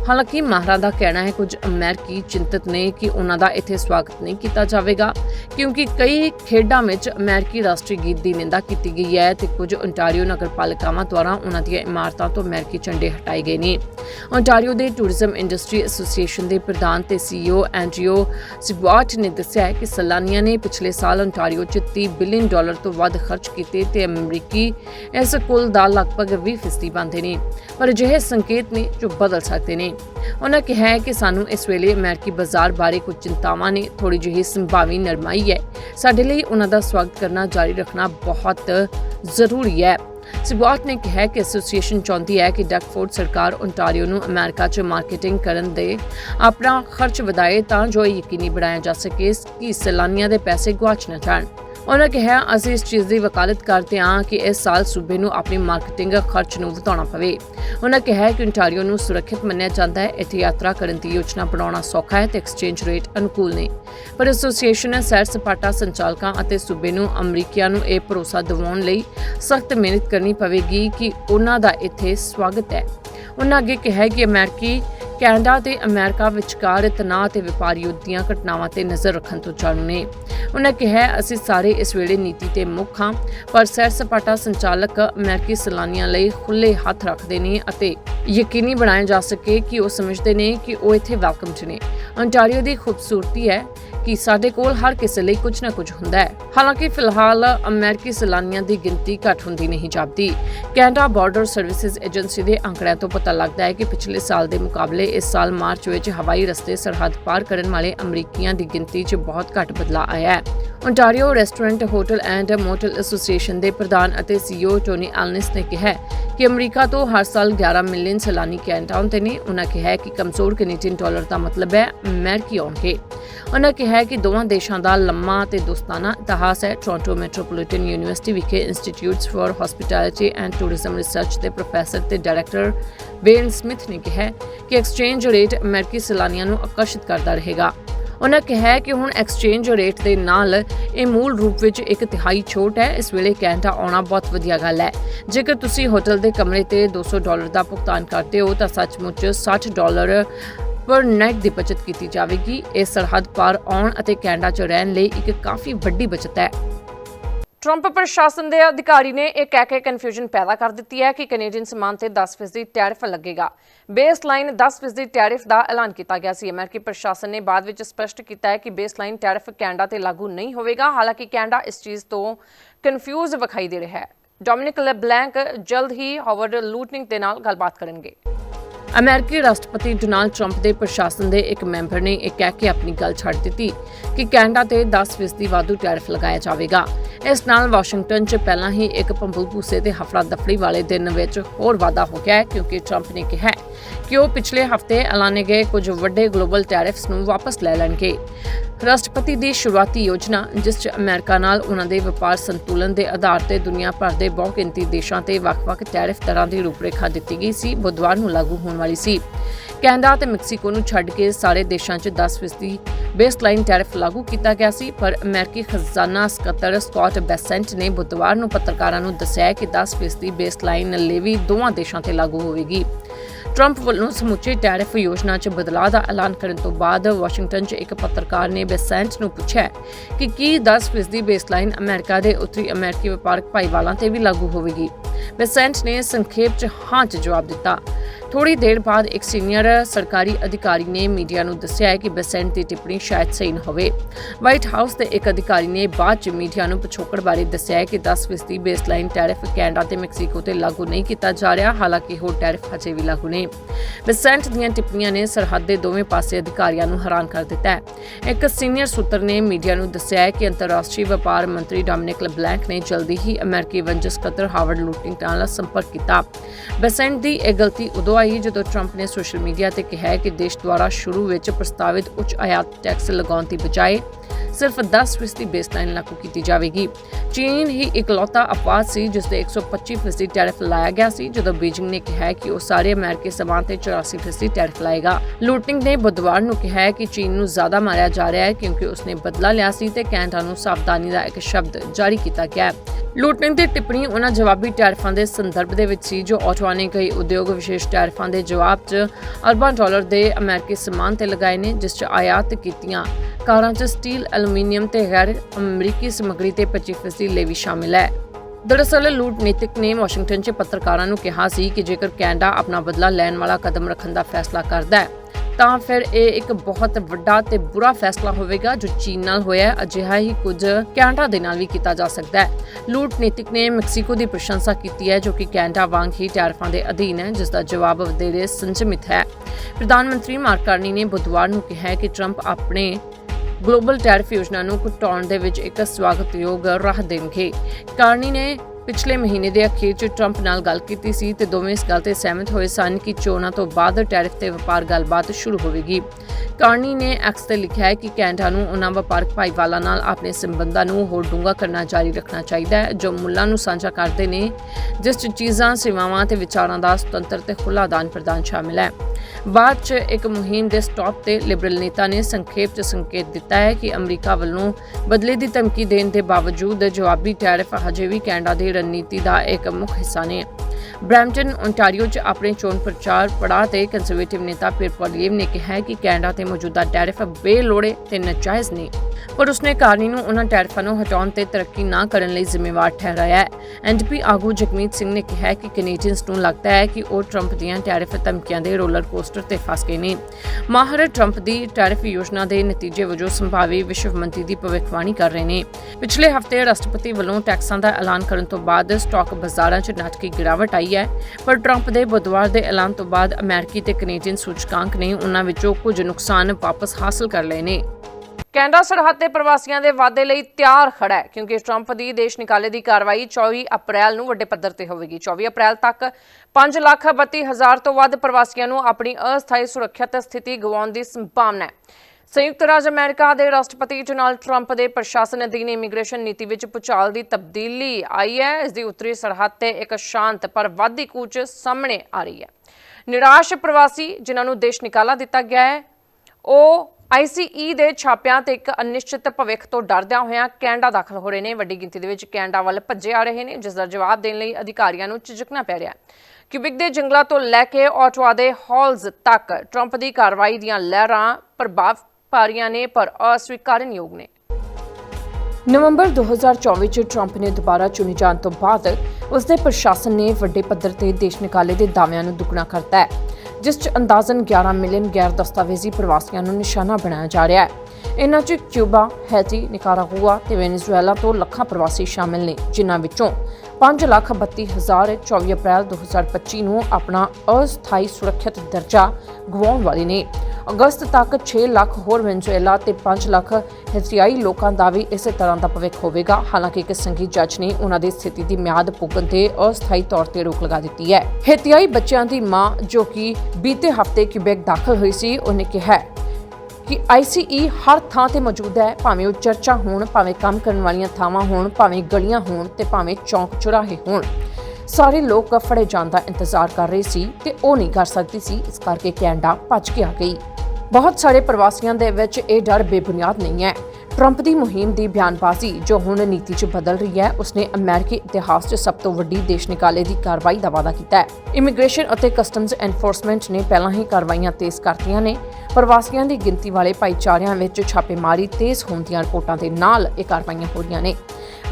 ਹਾਲਾਂਕਿ ਮਾਹਰਾਂ ਦਾ ਕਹਿਣਾ ਹੈ, ਕੁਝ ਅਮਰੀਕੀ ਚਿੰਤਤ ਨੇ ਕਿ ਉਹਨਾਂ ਦਾ ਇੱਥੇ ਸਵਾਗਤ ਨਹੀਂ ਕੀਤਾ ਜਾਵੇਗਾ, ਕਿਉਂਕਿ ਕਈ ਖੇਡਾਂ ਵਿੱਚ ਅਮਰੀਕੀ ਰਾਸ਼ਟਰੀ ਗੀਤ ਦੀ ਨਿੰਦਾ ਕੀਤੀ ਗਈ ਹੈ ਤੇ ਕੁਝ ontario ਨਗਰਪਾਲਿਕਾਵਾਂ ਦੁਆਰਾ ਉਹਨਾਂ ਦੀਆਂ ਇਮਾਰਤਾਂ ਤੋਂ ਅਮਰੀਕੀ ਝੰਡੇ ਹਟਾਏ ਗਏ ਨੇ। ontario ਦੇ ਟੂਰਿਜ਼ਮ ਇੰਡਸਟਰੀ ਐਸੋਸੀਏਸ਼ਨ ਦੇ ਪ੍ਰਧਾਨ ਤੇ ਸੀਈਓ ਐਂਡਰਿਓ ਸਿਗਵਾਟ ਨੇ ਦੱਸਿਆ ਕਿ ਸੈਲਾਨੀਆਂ ਨੇ ਪਿਛਲੇ ਸਾਲ ontario 'ਚ 30 ਬਿਲੀਅਨ ਡਾਲਰ ਤੋਂ ਵੱਧ ਖਰਚ ਕੀਤੇ ਤੇ ਅਮਰੀਕੀ ਇਸ ਕੁੱਲ ਦਾ ਲਗਭਗ 20% ਬਣਦੇ ਨੇ। ਪਰ ਅਜਿਹੇ ਸੰਕੇਤ ਨੇ ਜੋ ਬਦਲ ਸਕਦੇ ਨੇ। ਉਹਨਾਂ ਕਿਹਾ ਕਿ ਸਾਨੂੰ ਇਸ ਵੇਲੇ ਅਮਰੀਕੀ ਬਾਜ਼ਾਰ ਬਾਰੇ ਕੁਝ ਚਿੰਤਾਵਾਂ ਨੇ। ਥੋੜੀ ਜਿਹੀ ਸੰਭਾਵੀ ਨਰਮਾਈ ਹੈ। ਸਾਡੇ ਲਈ ਉਹਨਾਂ ਦਾ ਸਵਾਗਤ ਕਰਨਾ ਜਾਰੀ ਰੱਖਣਾ ਬਹੁਤ ਜ਼ਰੂਰੀ ਹੈ। ਸਿਬੋਟ ਨੇ ਕਿਹਾ ਕਿ ਐਸੋਸੀਏਸ਼ਨ ਚਾਹੁੰਦੀ ਹੈ ਕਿ ਡਕਫੋਰਡ ਸਰਕਾਰ ਓਨਟਾਰੀਓ ਨੂੰ ਅਮਰੀਕਾ 'ਚ ਮਾਰਕੀਟਿੰਗ ਕਰਨ ਦੇ ਆਪਣਾ ਖਰਚ ਵਧਾਏ ਤਾਂ ਜੋ ਇਹ ਯਕੀਨੀ ਬਣਾਇਆ ਜਾ ਸਕੇ ਕਿ ਸੈਲਾਨੀਆਂ ਦੇ ਪੈਸੇ ਗੁਆਚ ਨਾ ਜਾਣ। ਉਹਨਾਂ ਕਿਹਾ, ਅਸੀਂ ਇਸ ਚੀਜ਼ ਦੀ ਵਕਾਲਤ ਕਰਦੇ ਹਾਂ ਕਿ ਇਸ ਸਾਲ ਸੂਬੇ ਨੂੰ ਆਪਣੀ ਮਾਰਕੀਟਿੰਗ ਖਰਚ ਨੂੰ ਵਧਾਉਣਾ ਪਵੇ। ਉਹਨਾਂ ਕਿਹਾ ਕਿ ਓਨਟਾਰੀਓ ਨੂੰ ਸੁਰੱਖਿਅਤ ਮੰਨਿਆ ਜਾਂਦਾ ਹੈ। ਇੱਥੇ ਯਾਤਰਾ ਕਰਨ ਦੀ ਯੋਜਨਾ ਬਣਾਉਣਾ ਸੌਖਾ ਹੈ ਤੇ ਐਕਸਚੇਂਜ ਰੇਟ ਅਨੁਕੂਲ ਨੇ। ਪਰ ਐਸੋਸੀਏਸ਼ਨ ਨੇ ਸੈਰ ਸਪਾਟਾ ਸੰਚਾਲਕਾਂ ਅਤੇ ਸੂਬੇ ਨੂੰ ਅਮਰੀਕੀਆਂ ਨੂੰ ਇਹ ਭਰੋਸਾ ਦਿਵਾਉਣ ਲਈ ਸਖਤ ਮਿਹਨਤ ਕਰਨੀ ਪਵੇਗੀ ਕਿ ਉਹਨਾਂ ਦਾ ਇੱਥੇ ਸਵਾਗਤ ਹੈ। ਉਹਨਾਂ ਅੱਗੇ ਕਿਹਾ ਕਿ ਅਮਰੀਕੀ ਕੈਨੇਡਾ ਤੇ ਅਮਰੀਕਾ ਵਿਚਕਾਰ ਤਣਾਅ ਤੇ ਵਪਾਰੀ ਯੁੱਧ ਦੀਆਂ ਘਟਨਾਵਾਂ ਤੇ ਨਜ਼ਰ ਰੱਖਣ ਤੋਂ ਜਾਣੂ ਨੇ। ਉਹਨਾਂ ਕਿਹਾ, ਅਸੀਂ ਸਾਰੇ ਇਸ ਵੇਲੇ ਨੀਤੀ ਤੇ ਮੁੱਖ ਹਾਂ, ਪਰ ਸੈਰ ਸਪਾਟਾ ਸੰਚਾਲਕ ਅਮਰੀਕੀ ਸੈਲਾਨੀਆਂ ਲਈ ਖੁੱਲੇ ਹੱਥ ਰੱਖਦੇ ਨੇ ਅਤੇ ਯਕੀਨੀ ਬਣਾਇਆ ਜਾ ਸਕੇ ਕਿ ਉਹ ਸਮਝਦੇ ਨੇ ਕਿ ਉਹ ਇੱਥੇ ਵੈਲਕਮ ਚ ਨੇ। ontario ਦੀ ਖੂਬਸੂਰਤੀ ਹੈ ਕਿ ਸਾਡੇ ਕੋਲ ਹਰ ਕਿਸੇ ਲਈ ਕੁਝ ਨਾ ਕੁਝ ਹੁੰਦਾ ਹੈ। ਹਾਲਾਂਕਿ, ਫਿਲਹਾਲ ਅਮਰੀਕੀ ਸੈਲਾਨੀਆਂ ਦੀ ਗਿਣਤੀ ਘੱਟ ਹੁੰਦੀ ਨਹੀਂ ਜਾਪਦੀ। ਕੈਨੇਡਾ ਬਾਰਡਰ ਸਰਵਿਸਿਜ਼ ਏਜੰਸੀ ਦੇ ਅੰਕੜਿਆਂ ਤੋਂ ਪਤਾ ਲੱਗਦਾ ਹੈ ਕਿ ਪਿਛਲੇ ਸਾਲ ਦੇ ਮੁਕਾਬਲੇ ਇਸ ਸਾਲ ਮਾਰਚ ਵਿੱਚ ਹਵਾਈ ਰਸਤੇ ਸਰਹੱਦ ਪਾਰ ਕਰਨ ਵਾਲੇ ਅਮਰੀਕੀਆਂ ਦੀ ਗਿਣਤੀ 'ਚ ਬਹੁਤ ਘੱਟ ਬਦਲਾਅ ਆਇਆ ਹੈ। Ontario restaurant, hotel and motel association ਦੇ ਪ੍ਰਧਾਨ ਅਤੇ ਸੀਈਓ ਟੋਨੀ ਐਲਨਿਸ ਨੇ ਕਿਹਾ ਕਿ ਅਮਰੀਕਾ ਤੋਂ ਹਰ ਸਾਲ 11 ਮਿਲੀਅਨ ਸੈਲਾਨੀ ਕੈਨੇਡਾ ਆਉਂਦੇ ਨੇ। ਉਹਨਾਂ ਕਿਹਾ ਕਿ ਕਮਜ਼ੋਰ ਕੈਨੇਡੀਅਨ ਡਾਲਰ ਦਾ ਮਤਲਬ ਹੈ ਅਮਰੀਕੀ ਆਉਣਗੇ ਉਹਨਾਂ ਕਿਹਾ ਕਿ ਦੋਵਾਂ ਦੇਸ਼ਾਂ ਦਾ ਲੰਮਾ ਤੇ ਦੋਸਤਾਨਾ ਇਤਿਹਾਸ ਹੈ। ਟੋਰਾਂਟੋ ਮੈਟਰੋਪੋਲੀਟਨ ਯੂਨੀਵਰਸਿਟੀ ਵਿਖੇ institutes for hospitality and tourism research ਦੇ ਪ੍ਰੋਫੈਸਰ ਤੇ ਡਾਇਰੈਕਟਰ ਵੇਨ ਸਮਿਥ ਨੇ ਕਿਹਾ ਕਿ ਐਕਸਚੇਂਜ ਰੇਟ ਅਮਰੀਕੀ ਸੈਲਾਨੀਆਂ ਨੂੰ ਆਕਰਸ਼ਿਤ ਕਰਦਾ ਰਹੇਗਾ। ਉਹਨਾਂ ਕਿਹਾ ਕਿ ਹੁਣ ਐਕਸਚੇਂਜ ਰੇਟ ਦੇ ਨਾਲ ਇਹ ਮੂਲ ਰੂਪ ਵਿੱਚ ਇੱਕ ਤਿਹਾਈ ਛੋਟ ਹੈ। ਇਸ ਵੇਲੇ ਕੈਨੇਡਾ ਆਉਣਾ ਬਹੁਤ ਵਧੀਆ ਗੱਲ ਹੈ। ਜੇਕਰ ਤੁਸੀਂ ਹੋਟਲ ਦੇ ਕਮਰੇ ਤੇ 200 ਡਾਲਰ ਦਾ ਭੁਗਤਾਨ ਕਰਦੇ ਹੋ, ਤਾਂ ਸੱਚਮੁੱਚ 60 ਡਾਲਰ ਪਰ ਨਾਈਟ ਦੀ ਬਚਤ ਕੀਤੀ ਜਾਵੇਗੀ। ਇਹ ਸਰਹੱਦ ਪਾਰ ਆਉਣ ਅਤੇ ਕੈਨੇਡਾ 'ਚ ਰਹਿਣ ਲਈ ਇੱਕ ਕਾਫੀ ਵੱਡੀ ਬਚਤ ਹੈ। ਟਰੰਪ ਪ੍ਰਸ਼ਾਸਨ ਦੇ ਅਧਿਕਾਰੀ ਨੇ ਇਹ ਕਹਿ ਕੇ ਕਨਫਿਊਜ਼ਨ ਪੈਦਾ ਕਰ ਦਿੱਤੀ ਹੈ ਕਿ ਕੈਨੇਡੀਅਨ ਸਮਾਨ ਤੇ 10% ਟੈਰਿਫ ਲੱਗੇਗਾ। ਬੇਸਲਾਈਨ 10% ਟੈਰਿਫ ਦਾ ਐਲਾਨ ਕੀਤਾ ਗਿਆ ਸੀ। ਅਮਰੀਕੀ ਪ੍ਰਸ਼ਾਸਨ ਨੇ ਬਾਅਦ ਵਿੱਚ ਸਪਸ਼ਟ ਕੀਤਾ ਹੈ ਕਿ ਬੇਸਲਾਈਨ ਟੈਰਿਫ ਕੈਨੇਡਾ ਤੇ ਲਾਗੂ ਨਹੀਂ ਹੋਵੇਗਾ। ਹਾਲਾਂਕਿ ਕੈਨੇਡਾ ਇਸ ਚੀਜ਼ ਤੋਂ ਕਨਫਿਊਜ਼ ਵਿਖਾਈ ਦੇ ਰਿਹਾ ਹੈ। ਡੋਮਿਨਿਕ ਲੈਬਲੈਂਕ ਜਲਦ ਹੀ ਹਾਵਰਡ ਲੂਟਨਿੰਗ ਦੇ ਨਾਲ ਗੱਲਬਾਤ ਕਰਨਗੇ। ਅਮਰੀਕੀ ਰਾਸ਼ਟਰਪਤੀ ਡੋਨਾਲਡ ਟਰੰਪ ਦੇ ਪ੍ਰਸ਼ਾਸਨ ਦੇ ਇੱਕ ਮੈਂਬਰ ਨੇ ਇਹ ਕਹਿ ਕੇ ਆਪਣੀ ਗੱਲ ਛੱਡ ਦਿੱਤੀ ਕਿ ਕੈਨੇਡਾ ਤੇ 10% ਵਾਧੂ ਟੈਰਿਫ ਲਗਾਇਆ ਜਾਵੇਗਾ। ਇਸ ਨਾਲ ਵਾਸ਼ਿੰਗਟਨ 'ਚ ਪਹਿਲਾਂ ਹੀ ਇੱਕ ਭੰਬੂਪੂਸੇ ਤੇ ਹਫੜਾ ਦਫੜੀ ਵਾਲੇ ਦਿਨ ਵਿੱਚ ਹੋਰ ਵਾਧਾ ਹੋ ਗਿਆ ਹੈ ਕਿਉਂਕਿ ਟਰੰਪ ਨੇ ਕਿਹਾ ਕਿ ਉਹ ਪਿਛਲੇ ਹਫ਼ਤੇ ਐਲਾਨੇ ਗਏ ਕੁਝ ਵੱਡੇ ਗਲੋਬਲ ਟੈਰਿਫਸ ਨੂੰ ਵਾਪਸ ਲੈ ਲੈਣਗੇ। ਰਾਸ਼ਟਰਪਤੀ ਦੀ ਸ਼ੁਰੂਆਤੀ ਯੋਜਨਾ, ਜਿਸ 'ਚ ਅਮਰੀਕਾ ਨਾਲ ਉਹਨਾਂ ਦੇ ਵਪਾਰ ਸੰਤੁਲਨ ਦੇ ਆਧਾਰ ਤੇ ਦੁਨੀਆ ਭਰ ਦੇ ਬਹੁਗਿਣਤੀ ਦੇਸ਼ਾਂ ਤੇ ਵੱਖ-ਵੱਖ ਟੈਰਿਫ ਦਰਾਂ ਦੀ ਰੂਪਰੇਖਾ ਦਿੱਤੀ ਗਈ ਸੀ, ਬੁੱਧਵਾਰ ਨੂੰ ਲਾਗੂ ਹੋਣ ਵਾਲੀ ਸੀ। ਕੈਨੇਡਾ ਤੇ ਮੈਕਸੀਕੋ ਨੂੰ ਛੱਡ ਕੇ ਸਾਰੇ ਦੇਸ਼ਾਂ 'ਚ 10% ਬੇਸਲਾਈਨ ਟੈਰਿਫ ਲਾਗੂ ਕੀਤਾ ਗਿਆ ਸੀ, ਪਰ ਅਮਰੀਕੀ ਖਜ਼ਾਨਾ ਸਕੱਤਰ ਸਕਾਟ ਬੈਸੈਂਟ ਨੇ ਬੁੱਧਵਾਰ ਨੂੰ ਪੱਤਰਕਾਰਾਂ ਨੂੰ ਦੱਸਿਆ ਕਿ 10% ਦੀ ਬੇਸਲਾਈਨ ਲੇਵੀ ਦੋਵਾਂ ਦੇਸ਼ਾਂ ਤੇ ਲਾਗੂ ਹੋਵੇਗੀ। ਟਰੰਪ ਵੱਲੋਂ ਸਮੁੱਚੇ ਟੈਰਿਫ ਯੋਜਨਾ 'ਚ ਬਦਲਾਅ ਦਾ ਐਲਾਨ ਕਰਨ ਤੋਂ ਬਾਅਦ ਵਾਸ਼ਿੰਗਟਨ 'ਚ ਇੱਕ ਪੱਤਰਕਾਰ ਨੇ ਬੈਸੈਂਟ ਨੂੰ ਪੁੱਛਿਆ ਕਿ ਕੀ 10% ਬੇਸਲਾਈਨ ਅਮਰੀਕਾ ਦੇ ਉੱਤਰੀ ਅਮਰੀਕੀ ਵਪਾਰਕ ਭਾਈਵਾਲਾਂ ਤੇ ਵੀ ਲਾਗੂ ਹੋਵੇਗੀ। ਬੈਸੈਂਟ ਨੇ ਸੰਖੇਪ 'ਚ ਹਾਂ 'ਚ ਜਵਾਬ ਦਿੱਤਾ। ਥੋੜੀ ਦੇਰ ਬਾਅਦ ਇੱਕ ਸੀਨੀਅਰ ਸਰਕਾਰੀ ਅਧਿਕਾਰੀ ਨੇ ਮੀਡੀਆ ਨੂੰ ਦੱਸਿਆ ਹੈ ਕਿ ਬੈਸੈਂਟ ਦੀ ਟਿੱਪਣੀ ਸ਼ਾਇਦ ਸਹੀ ਨਾ ਹੋਵੇ। ਵਾਈਟ ਹਾਊਸ ਦੇ ਇੱਕ ਅਧਿਕਾਰੀ ਨੇ ਬਾਅਦ 'ਚ ਮੀਡੀਆ ਨੂੰ ਪਿਛੋਕੜ ਬਾਰੇ ਦੱਸਿਆ ਹੈ ਕਿ 10% ਬੇਸਲਾਈਨ ਟੈਰਿਫ ਕੈਨੇਡਾ ਤੇ ਮੈਕਸੀਕੋ ਤੇ ਲਾਗੂ ਨਹੀਂ ਕੀਤਾ ਜਾ ਰਿਹਾ, ਹਾਲਾਂਕਿ ਹੋਰ ਟੈਰਿਫ ਹਜੇ ਵੀ ਲਾਗੂ ਨੇ। ਬੈਸੈਂਟ ਦੀਆਂ ਟਿੱਪਣੀਆਂ ਨੇ ਸਰਹੱਦ ਦੇ ਦੋਵੇਂ ਪਾਸੇ ਅਧਿਕਾਰੀਆਂ ਨੂੰ ਹੈਰਾਨ ਕਰ ਦਿੱਤਾ ਹੈ। ਇੱਕ ਸੀਨੀਅਰ ਸੂਤਰ ਨੇ ਮੀਡੀਆ ਨੂੰ ਦੱਸਿਆ ਹੈ ਕਿ ਅੰਤਰਰਾਸ਼ਟਰੀ ਵਪਾਰ ਮੰਤਰੀ ਡੋਮਿਨਿਕ ਲੈਬਲੈਂਕ ਨੇ ਜਲਦੀ ਹੀ ਅਮਰੀਕੀ ਵੰਜਸ ਸਕੱਤਰ ਹਾਵਰਡ ਲੂਟਿੰਗ ਨਾਲ ਸੰਪਰਕ ਕੀਤਾ। ਬੈਸੈਂਟ ਦੀ ਇਹ ਗਲਤੀ ਉਦੋਂ ਆਈ ਜਦੋਂ ਟਰੰਪ ਨੇ ਸੋਸ਼ਲ ਮੀਡੀਆ ਤੇ ਕਿਹਾ ਕਿ ਦੇਸ਼ ਦੁਆਰਾ ਸ਼ੁਰੂ ਵਿੱਚ ਪ੍ਰਸਤਾਵਿਤ ਉੱਚ ਆਯਾਤ ਟੈਕਸ ਲਗਾਉਣ ਦੀ ਬਜਾਏ ਸਿਰਫ 10% ਦੀ ਬੇਸਲਾਈਨ ਲਾਗੂ ਕੀਤੀ ਜਾਵੇਗੀ। ਚੀਨ ਹੀ ਇਕਲੌਤਾ ਅਪਵਾਦ ਸੀ, ਜਿਸ ਦੇ 125% ਟੈਰਿਫ ਲਾਇਆ ਗਿਆ ਸੀ, ਜਦੋਂ ਬੀਜਿੰਗ ਨੇ ਕਿਹਾ ਕਿ ਉਹ ਸਾਰੇ ਅਮਰੀਕੀ ਸਮਾਨ ਤੇ 84% ਟੈਰਿਫ ਲਾਏਗਾ। ਲੂਟਿੰਗ ਨੇ ਬੁੱਧਵਾਰ ਨੂੰ ਕਿਹਾ ਕਿ ਚੀਨ ਨੂੰ ਜ਼ਿਆਦਾ ਮਾਰਿਆ ਜਾ ਰਿਹਾ ਹੈ, ਕਿਉਂਕਿ ਉਸਨੇ ਬਦਲਾ ਲਿਆ ਸੀ ਤੇ ਕੈਨੇਡਾ ਨੂੰ ਸਾਵਧਾਨੀ ਦਾ ਇੱਕ ਸ਼ਬਦ ਜਾਰੀ ਕੀਤਾ ਗਿਆ ਹੈ। ਲੂਟਿੰਗ ਦੀ ਟਿੱਪਣੀ ਉਹਨਾਂ ਜਵਾਬੀ ਟੈਰਿਫਾਂ ਦੇ ਸੰਦਰਭ ਦੇ ਵਿੱਚ ਸੀ, ਜੋ ਆਟਵਾ ਨੇ ਕਈ ਉਦਯੋਗ ਵਿਸ਼ੇਸ਼ ਟੈਰਿਫਾਂ ਦੇ ਜਵਾਬ 'ਚ ਅਰਬਾਂ ਡਾਲਰ ਦੇ ਅਮਰੀਕੀ ਸਮਾਨ ਤੇ ਲਗਾਏ ਨੇ, ਜਿਸ 'ਚ ਆਯਾਤ ਕੀਤੀਆਂ ਕਾਰਾਂ 'ਚ ਸਟੀਲ ਐਲੂਮੀਨੀਅਮ ਤੇ ਗੈਰ ਅਮਰੀਕੀ ਸਮੱਗਰੀ ਤੇ 25% ਲੇਵੀ ਸ਼ਾਮਿਲ ਹੈ। ਦਰਅਸਲ, ਲੂਟ ਨੀਤਿਕ ਨੇ ਵਾਸ਼ਿੰਗਟਨ 'ਚ ਪੱਤਰਕਾਰਾਂ ਨੂੰ ਕਿਹਾ ਸੀ ਕਿ ਜੇਕਰ ਕੈਨੇਡਾ ਆਪਣਾ ਬਦਲਾ ਲੈਣ ਵਾਲਾ ਕਦਮ ਰੱਖਣ ਦਾ ਫੈਸਲਾ ਕਰਦਾ ਹੈ, ਤਾਂ ਫਿਰ ਇਹ ਇੱਕ ਬਹੁਤ ਵੱਡਾ ਤੇ ਬੁਰਾ ਫੈਸਲਾ ਹੋਵੇਗਾ ਜੋ ਚੀਨ ਨਾਲ ਹੋਇਆ ਅਜਿਹਾ ਹੀ ਕੁਝ ਕੈਨੇਡਾ ਦੇ ਨਾਲ ਵੀ ਕੀਤਾ ਜਾ ਸਕਦਾ ਹੈ। ਲੂਟ ਨੀਤਿਕ ਨੇ ਮੈਕਸੀਕੋ ਦੀ ਪ੍ਰਸ਼ੰਸਾ ਕੀਤੀ ਹੈ ਜੋ ਕਿ ਕੈਨੇਡਾ ਵਾਂਗ ਹੀ ਟੈਰਫਾਂ ਦੇ ਅਧੀਨ ਹੈ, ਜਿਸ ਦਾ ਜਵਾਬ ਵਧੇਰੇ ਸੰਜਮਿਤ ਹੈ। ਪ੍ਰਧਾਨ ਮੰਤਰੀ ਮਾਰਕ ਨੇ ਬੁੱਧਵਾਰ ਨੂੰ ਕਿਹਾ ਕਿ ਟਰੰਪ ਆਪਣੇ ਗਲੋਬਲ ਟੈਰਿਫ ਯੋਜਨਾ ਨੂੰ ਘਟਾਉਣ ਦੇ ਵਿੱਚ ਇੱਕ ਸਵਾਗਤਯੋਗ ਰਾਹ ਦੇਣਗੇ। ਕਾਰਨੀ ਨੇ ਪਿਛਲੇ ਮਹੀਨੇ ਦੇ ਅਖੀਰ 'ਚ ਟਰੰਪ ਨਾਲ ਗੱਲ ਕੀਤੀ ਸੀ ਤੇ ਦੋਵੇਂ ਇਸ ਗੱਲ ਤੇ ਸਹਿਮਤ ਹੋਏ ਸਨ ਕਿ ਚੋਣਾਂ ਤੋਂ ਬਾਅਦ ਟੈਰਿਫ ਤੇ ਵਪਾਰ ਗੱਲਬਾਤ ਸ਼ੁਰੂ ਹੋਵੇਗੀ। ਕਾਰਨੀ ਨੇ ਐਕਸ ਤੇ ਲਿਖਿਆ ਹੈ ਕਿ ਕੈਨੇਡਾ ਨੂੰ ਉਹਨਾਂ ਵਪਾਰਕ ਭਾਈਵਾਲਾਂ ਨਾਲ ਆਪਣੇ ਸੰਬੰਧਾਂ ਨੂੰ ਹੋਰ ਡੂੰਘਾ ਕਰਨਾ ਜਾਰੀ ਰੱਖਣਾ ਚਾਹੀਦਾ ਹੈ, ਜੋ ਮੁੱਲਾਂ ਨੂੰ ਸਾਂਝਾ ਕਰਦੇ ਨੇ, ਜਿਸ 'ਚ ਚੀਜ਼ਾਂ, ਸੇਵਾਵਾਂ ਤੇ ਵਿਚਾਰਾਂ ਦਾ ਸੁਤੰਤਰ ਤੇ ਖੁੱਲ੍ਹਾ ਆਦਾਨ ਪ੍ਰਦਾਨ ਸ਼ਾਮਿਲ ਹੈ। ਬਾਅਦ 'ਚ ਇੱਕ ਮੁਹਿੰਮ ਦੇ ਸਟਾਪ ਤੇ ਲਿਬਰਲ ਨੇਤਾ ਨੇ ਸੰਖੇਪ 'ਚ ਸੰਕੇਤ ਦਿੱਤਾ ਹੈ ਕਿ ਅਮਰੀਕਾ ਵੱਲੋਂ ਬਦਲੇ ਦੀ ਧਮਕੀ ਦੇਣ ਦੇ ਬਾਵਜੂਦ ਜਵਾਬੀ ਟੈਰਿਫ ਹਜੇ ਵੀ ਕੈਨੇਡਾ ਦੀ ਰਣਨੀਤੀ ਦਾ ਇੱਕ ਮੁੱਖ ਹਿੱਸਾ ਨੇ। ਬ੍ਰੈਂਪਟਨ ਓਨਟਾਰੀਓ 'ਚ ਆਪਣੇ ਚੋਣ ਪ੍ਰਚਾਰ ਪੜਾਅ ਤੇ ਕੰਜ਼ਰਵੇਟਿਵ ਨੇਤਾ ਪੀਰ ਨੇ ਕਿਹਾ ਕਿ ਕੈਨੇਡਾ ਤੇ ਮੌਜੂਦਾ ਟੈਰਿਫ ਬੇਲੋੜੇ ਤੇ ਨਾਜਾਇਜ਼ ਨੇ। ਪਰ ਉਸਨੇ ਕਾਰਨੀ ਨੂੰ ਉਹਨਾਂ ਟੈਰਿਫਾਂ ਨੂੰ ਹਟਾਉਣ ਤੇ ਤਰੱਕੀ ਨਾ ਕਰਨ ਲਈ ਜ਼ਿੰਮੇਵਾਰ ਠਹਿਰਾਇਆ ਹੈ। ਐਨਡੀਪੀ ਆਗੂ ਜਗਮੀਤ ਸਿੰਘ ਨੇ ਕਿਹਾ ਕਿ ਕੈਨੇਡੀਅਨਸ ਨੂੰ ਲੱਗਦਾ ਹੈ ਕਿ ਉਹ ਟਰੰਪ ਦੀਆਂ ਟੈਰਿਫ ਧਮਕੀਆਂ ਦੇ ਰੋਲਰ ਕੋਸਟਰ ਤੇ ਫਸ ਗਏ ਨੇ। ਮਾਹਰ ਟਰੰਪ ਦੀ ਟੈਰਿਫ ਯੋਜਨਾ ਦੇ ਨਤੀਜੇ ਵਜੋਂ ਸੰਭਾਵੀ ਵਿਸ਼ਵ ਮੰਤਰੀ ਦੀ ਭਵਿੱਖਬਾਣੀ ਕਰ ਰਹੇ ਨੇ। ਪਿਛਲੇ ਹਫ਼ਤੇ ਰਾਸ਼ਟਰਪਤੀ ਵੱਲੋਂ ਟੈਕਸਾਂ ਦਾ ਐਲਾਨ ਕਰਨ ਤੋਂ ਬਾਅਦ ਸਟਾਕ ਬਾਜ਼ਾਰਾਂ 'ਚ ਨਾਟਕੀ ਗਿਰਾਵਟ ਆਈ ਹੈ। ਪਰ ਟਰੰਪ ਦੇ ਬੁੱਧਵਾਰ ਦੇ ਐਲਾਨ ਤੋਂ ਬਾਅਦ ਅਮਰੀਕੀ ਤੇ ਕੈਨੇਡੀਅਨ ਸੂਚਕਾਂਕ ਨੇ ਉਹਨਾਂ ਵਿੱਚੋਂ ਕੁਝ ਨੁਕਸਾਨ ਵਾਪਸ ਹਾਸਲ ਕਰ ਲਏ ਨੇ। ਕੈਨੇਡਾ ਸਰਹੱਦ ਤੇ ਪ੍ਰਵਾਸੀਆਂ ਦੇ ਵਾਅਦੇ ਲਈ ਤਿਆਰ ਖੜਾ ਹੈ, ਕਿਉਂਕਿ ਟਰੰਪ ਦੀ ਦੇਸ਼ ਨਿਕਾਲੇ ਦੀ ਕਾਰਵਾਈ 24 ਅਪ੍ਰੈਲ ਨੂੰ ਵੱਡੇ ਪੱਧਰ ਤੇ ਹੋਵੇਗੀ। 24 ਅਪ੍ਰੈਲ ਤੱਕ 5 ਲੱਖ 32 ਹਜ਼ਾਰ ਤੋਂ ਵੱਧ ਪ੍ਰਵਾਸੀਆਂ ਨੂੰ ਆਪਣੀ ਅਸਥਾਈ ਸੁਰੱਖਿਅਤ ਸਥਿਤੀ ਗਵਾਉਣ ਦੀ ਸੰਭਾਵਨਾ ਹੈ। ਸੰਯੁਕਤ ਰਾਜ ਅਮਰੀਕਾ ਦੇ ਰਾਸ਼ਟਰਪਤੀ ਡੋਨਾਲਡ ਟਰੰਪ ਦੇ ਪ੍ਰਸ਼ਾਸਨ ਅਧੀਨ ਇਮੀਗ੍ਰੇਸ਼ਨ ਨੀਤੀ ਵਿੱਚ ਭੁਚਾਲ ਦੀ ਤਬਦੀਲੀ ਆਈ ਹੈ। ਇਸ ਦੀ ਉੱਤਰੀ ਸਰਹੱਦ ਤੇ ਇੱਕ ਸ਼ਾਂਤ ਪਰ ਵਾਧੀ ਕੂਚ ਸਾਹਮਣੇ ਆ ਰਹੀ ਹੈ। ਨਿਰਾਸ਼ ਪ੍ਰਵਾਸੀ ਜਿਨ੍ਹਾਂ ਨੂੰ ਦੇਸ਼ ਨਿਕਾਲਾ ਦਿੱਤਾ ਗਿਆ ਹੈ, ਉਹ ਆਈਸੀਈ ਦੇ ਛਾਪਿਆਂ ਤੇ ਇੱਕ ਅਨਿਸ਼ਚਿਤ ਭਵਿੱਖ ਤੋਂ ਡਰਦਿਆਂ ਹੋਇਆਂ ਕੈਨੇਡਾ ਦਾਖਲ ਹੋ ਰਹੇ ਨੇ। ਵੱਡੀ ਗਿਣਤੀ ਦੇ ਵਿੱਚ ਕੈਨੇਡਾ ਵੱਲ ਭੱਜੇ ਆ ਰਹੇ ਨੇ, ਜਿਸ ਦਾ ਜਵਾਬ ਦੇਣ ਲਈ ਅਧਿਕਾਰੀਆਂ ਨੂੰ ਝਿਜਕਣਾ ਪੈ ਰਿਹਾ ਕਿਊਬਿਕ ਦੇ ਜੰਗਲਾਂ ਤੋਂ ਲੈ ਕੇ ਆਟਵਾ ਦੇ ਹਾਲਜ਼ ਤੱਕ ਟਰੰਪ ਦੀ ਕਾਰਵਾਈ ਦੀਆਂ ਲਹਿਰਾਂ ਪ੍ਰਭਾਵ ਪਾ ਨੇ ਪਰ ਅਸਵੀਕਾਰਨਯੋਗ ਨੇ। ਨਵੰਬਰ 2024 ਚ ਟਰੰਪ ਨੇ ਦੁਬਾਰਾ ਚੁਣੇ ਜਾਣ ਤੋਂ ਬਾਅਦ ਉਸ ਦੇ ਪ੍ਰਸ਼ਾਸਨ ਨੇ ਵੱਡੇ ਪੱਧਰ ਤੇ ਦੇਸ਼ ਨਿਕਾਲੇ ਦੇ ਦਾਅਵਿਆਂ ਨੂੰ ਦੁੱਗਣਾ ਕਰਤਾ ਹੈ ਜਿਸ 'ਚ ਅੰਦਾਜ਼ਨ 11 ਮਿਲੀਅਨ ਗੈਰ ਦਸਤਾਵੇਜ਼ੀ ਪ੍ਰਵਾਸੀਆਂ ਨੂੰ ਨਿਸ਼ਾਨਾ ਬਣਾਇਆ ਜਾ ਰਿਹਾ ਹੈ। ਇਨ੍ਹਾਂ 'ਚ ਕਿਊਬਾ, ਹੈਤੀ, ਨਿਕਾਰਾਗੁਆ ਤੇ ਵੈਨੇਜ਼ੁਏਲਾ ਤੋਂ ਲੱਖਾਂ ਪ੍ਰਵਾਸੀ ਸ਼ਾਮਿਲ ਨੇ ਜਿਨ੍ਹਾਂ ਵਿੱਚੋਂ 5 ਲੱਖ 32 ਹਜ਼ਾਰ 24 ਅਪ੍ਰੈਲ 2025 ਨੂੰ ਆਪਣਾ ਅਸਥਾਈ ਸੁਰੱਖਿਅਤ ਦਰਜਾ ਗਵਾਉਣ ਵਾਲੇ ਨੇ। ਅਗਸਤ ਤੱਕ 6 ਲੱਖ ਹੋਰ ਵੈਨੇਜ਼ੁਏਲਾ ਤੇ 5 ਲੱਖ ਹੈਤੀਆਈ ਲੋਕਾਂ ਦਾ ਵੀ ਇਸੇ ਤਰ੍ਹਾਂ ਦਾ ਭਵਿੱਖ ਹੋਵੇਗਾ। ਹਾਲਾਂਕਿ ਇੱਕ ਸੰਘੀ ਜੱਜ ਨੇ ਉਹਨਾਂ ਦੀ ਸਥਿਤੀ ਦੀ ਮਿਆਦ ਪੁੱਗਣ ਤੇ ਅਸਥਾਈ ਤੌਰ ਤੇ ਰੋਕ ਲਗਾ ਦਿੱਤੀ ਹੈ। ਹੈਤੀਆਈ ਬੱਚਿਆਂ ਦੀ ਮਾਂ ਜੋ ਕਿ ਬੀਤੇ ਹਫ਼ਤੇ ਕਿਬੈਕ ਦਾਖਲ ਹੋਈ ਸੀ, ਉਹਨੇ ਕਿਹਾ ਕਿ ਆਈਸੀਈ ਹਰ ਥਾਂ ਤੇ ਮੌਜੂਦ ਹੈ, ਭਾਵੇਂ ਉਹ ਚਰਚਾ ਹੋਣ, ਭਾਵੇਂ ਕੰਮ ਕਰਨ ਵਾਲੀਆਂ ਥਾਵਾਂ ਹੋਣ, ਭਾਵੇਂ ਗਲੀਆਂ ਹੋਣ ਤੇ ਭਾਵੇਂ ਚੌਂਕ ਚੁਰਾਹੇ ਹੋਣ। ਸਾਰੇ ਲੋਕ ਫੜੇ ਜਾਣ ਦਾ ਇੰਤਜ਼ਾਰ ਕਰ ਰਹੇ ਸੀ ਤੇ ਉਹ ਨਹੀਂ ਕਰ ਸਕਦੀ ਸੀ, ਇਸ ਕਰਕੇ ਕੈਨੇਡਾ ਭੱਜ ਕੇ ਆ ਗਈ। ਬਹੁਤ ਸਾਰੇ ਪ੍ਰਵਾਸੀਆਂ ਦੇ ਵਿੱਚ ਇਹ ਡਰ ਬੇਬੁਨਿਆਦ ਨਹੀਂ ਹੈ। ਟਰੰਪ ਦੀ ਮੁਹਿੰਮ ਦੀ ਬਿਆਨਬਾਜ਼ੀ ਜੋ ਹੁਣ ਨੀਤੀ 'ਚ ਬਦਲ ਰਹੀ ਹੈ, ਉਸਨੇ ਅਮਰੀਕੀ ਇਤਿਹਾਸ 'ਚ ਸਭ ਤੋਂ ਵੱਡੀ ਦੇਸ਼ ਨਿਕਾਲੇ ਦੀ ਕਾਰਵਾਈ ਦਾ ਵਾਅਦਾ ਕੀਤਾ ਹੈ। ਇਮੀਗ੍ਰੇਸ਼ਨ ਅਤੇ ਕਸਟਮਜ਼ ਐਨਫੋਰਸਮੈਂਟ ਨੇ ਪਹਿਲਾਂ ਹੀ ਕਾਰਵਾਈਆਂ ਤੇਜ਼ ਕਰਤੀਆਂ ਨੇ। ਪ੍ਰਵਾਸੀਆਂ ਦੀ ਗਿਣਤੀ ਵਾਲੇ ਭਾਈਚਾਰਿਆਂ ਵਿੱਚ ਛਾਪੇਮਾਰੀ ਤੇਜ਼ ਹੋਣ ਦੀਆਂ ਰਿਪੋਰਟਾਂ ਦੇ ਨਾਲ ਇਹ ਕਾਰਵਾਈਆਂ ਹੋ ਰਹੀਆਂ ਨੇ।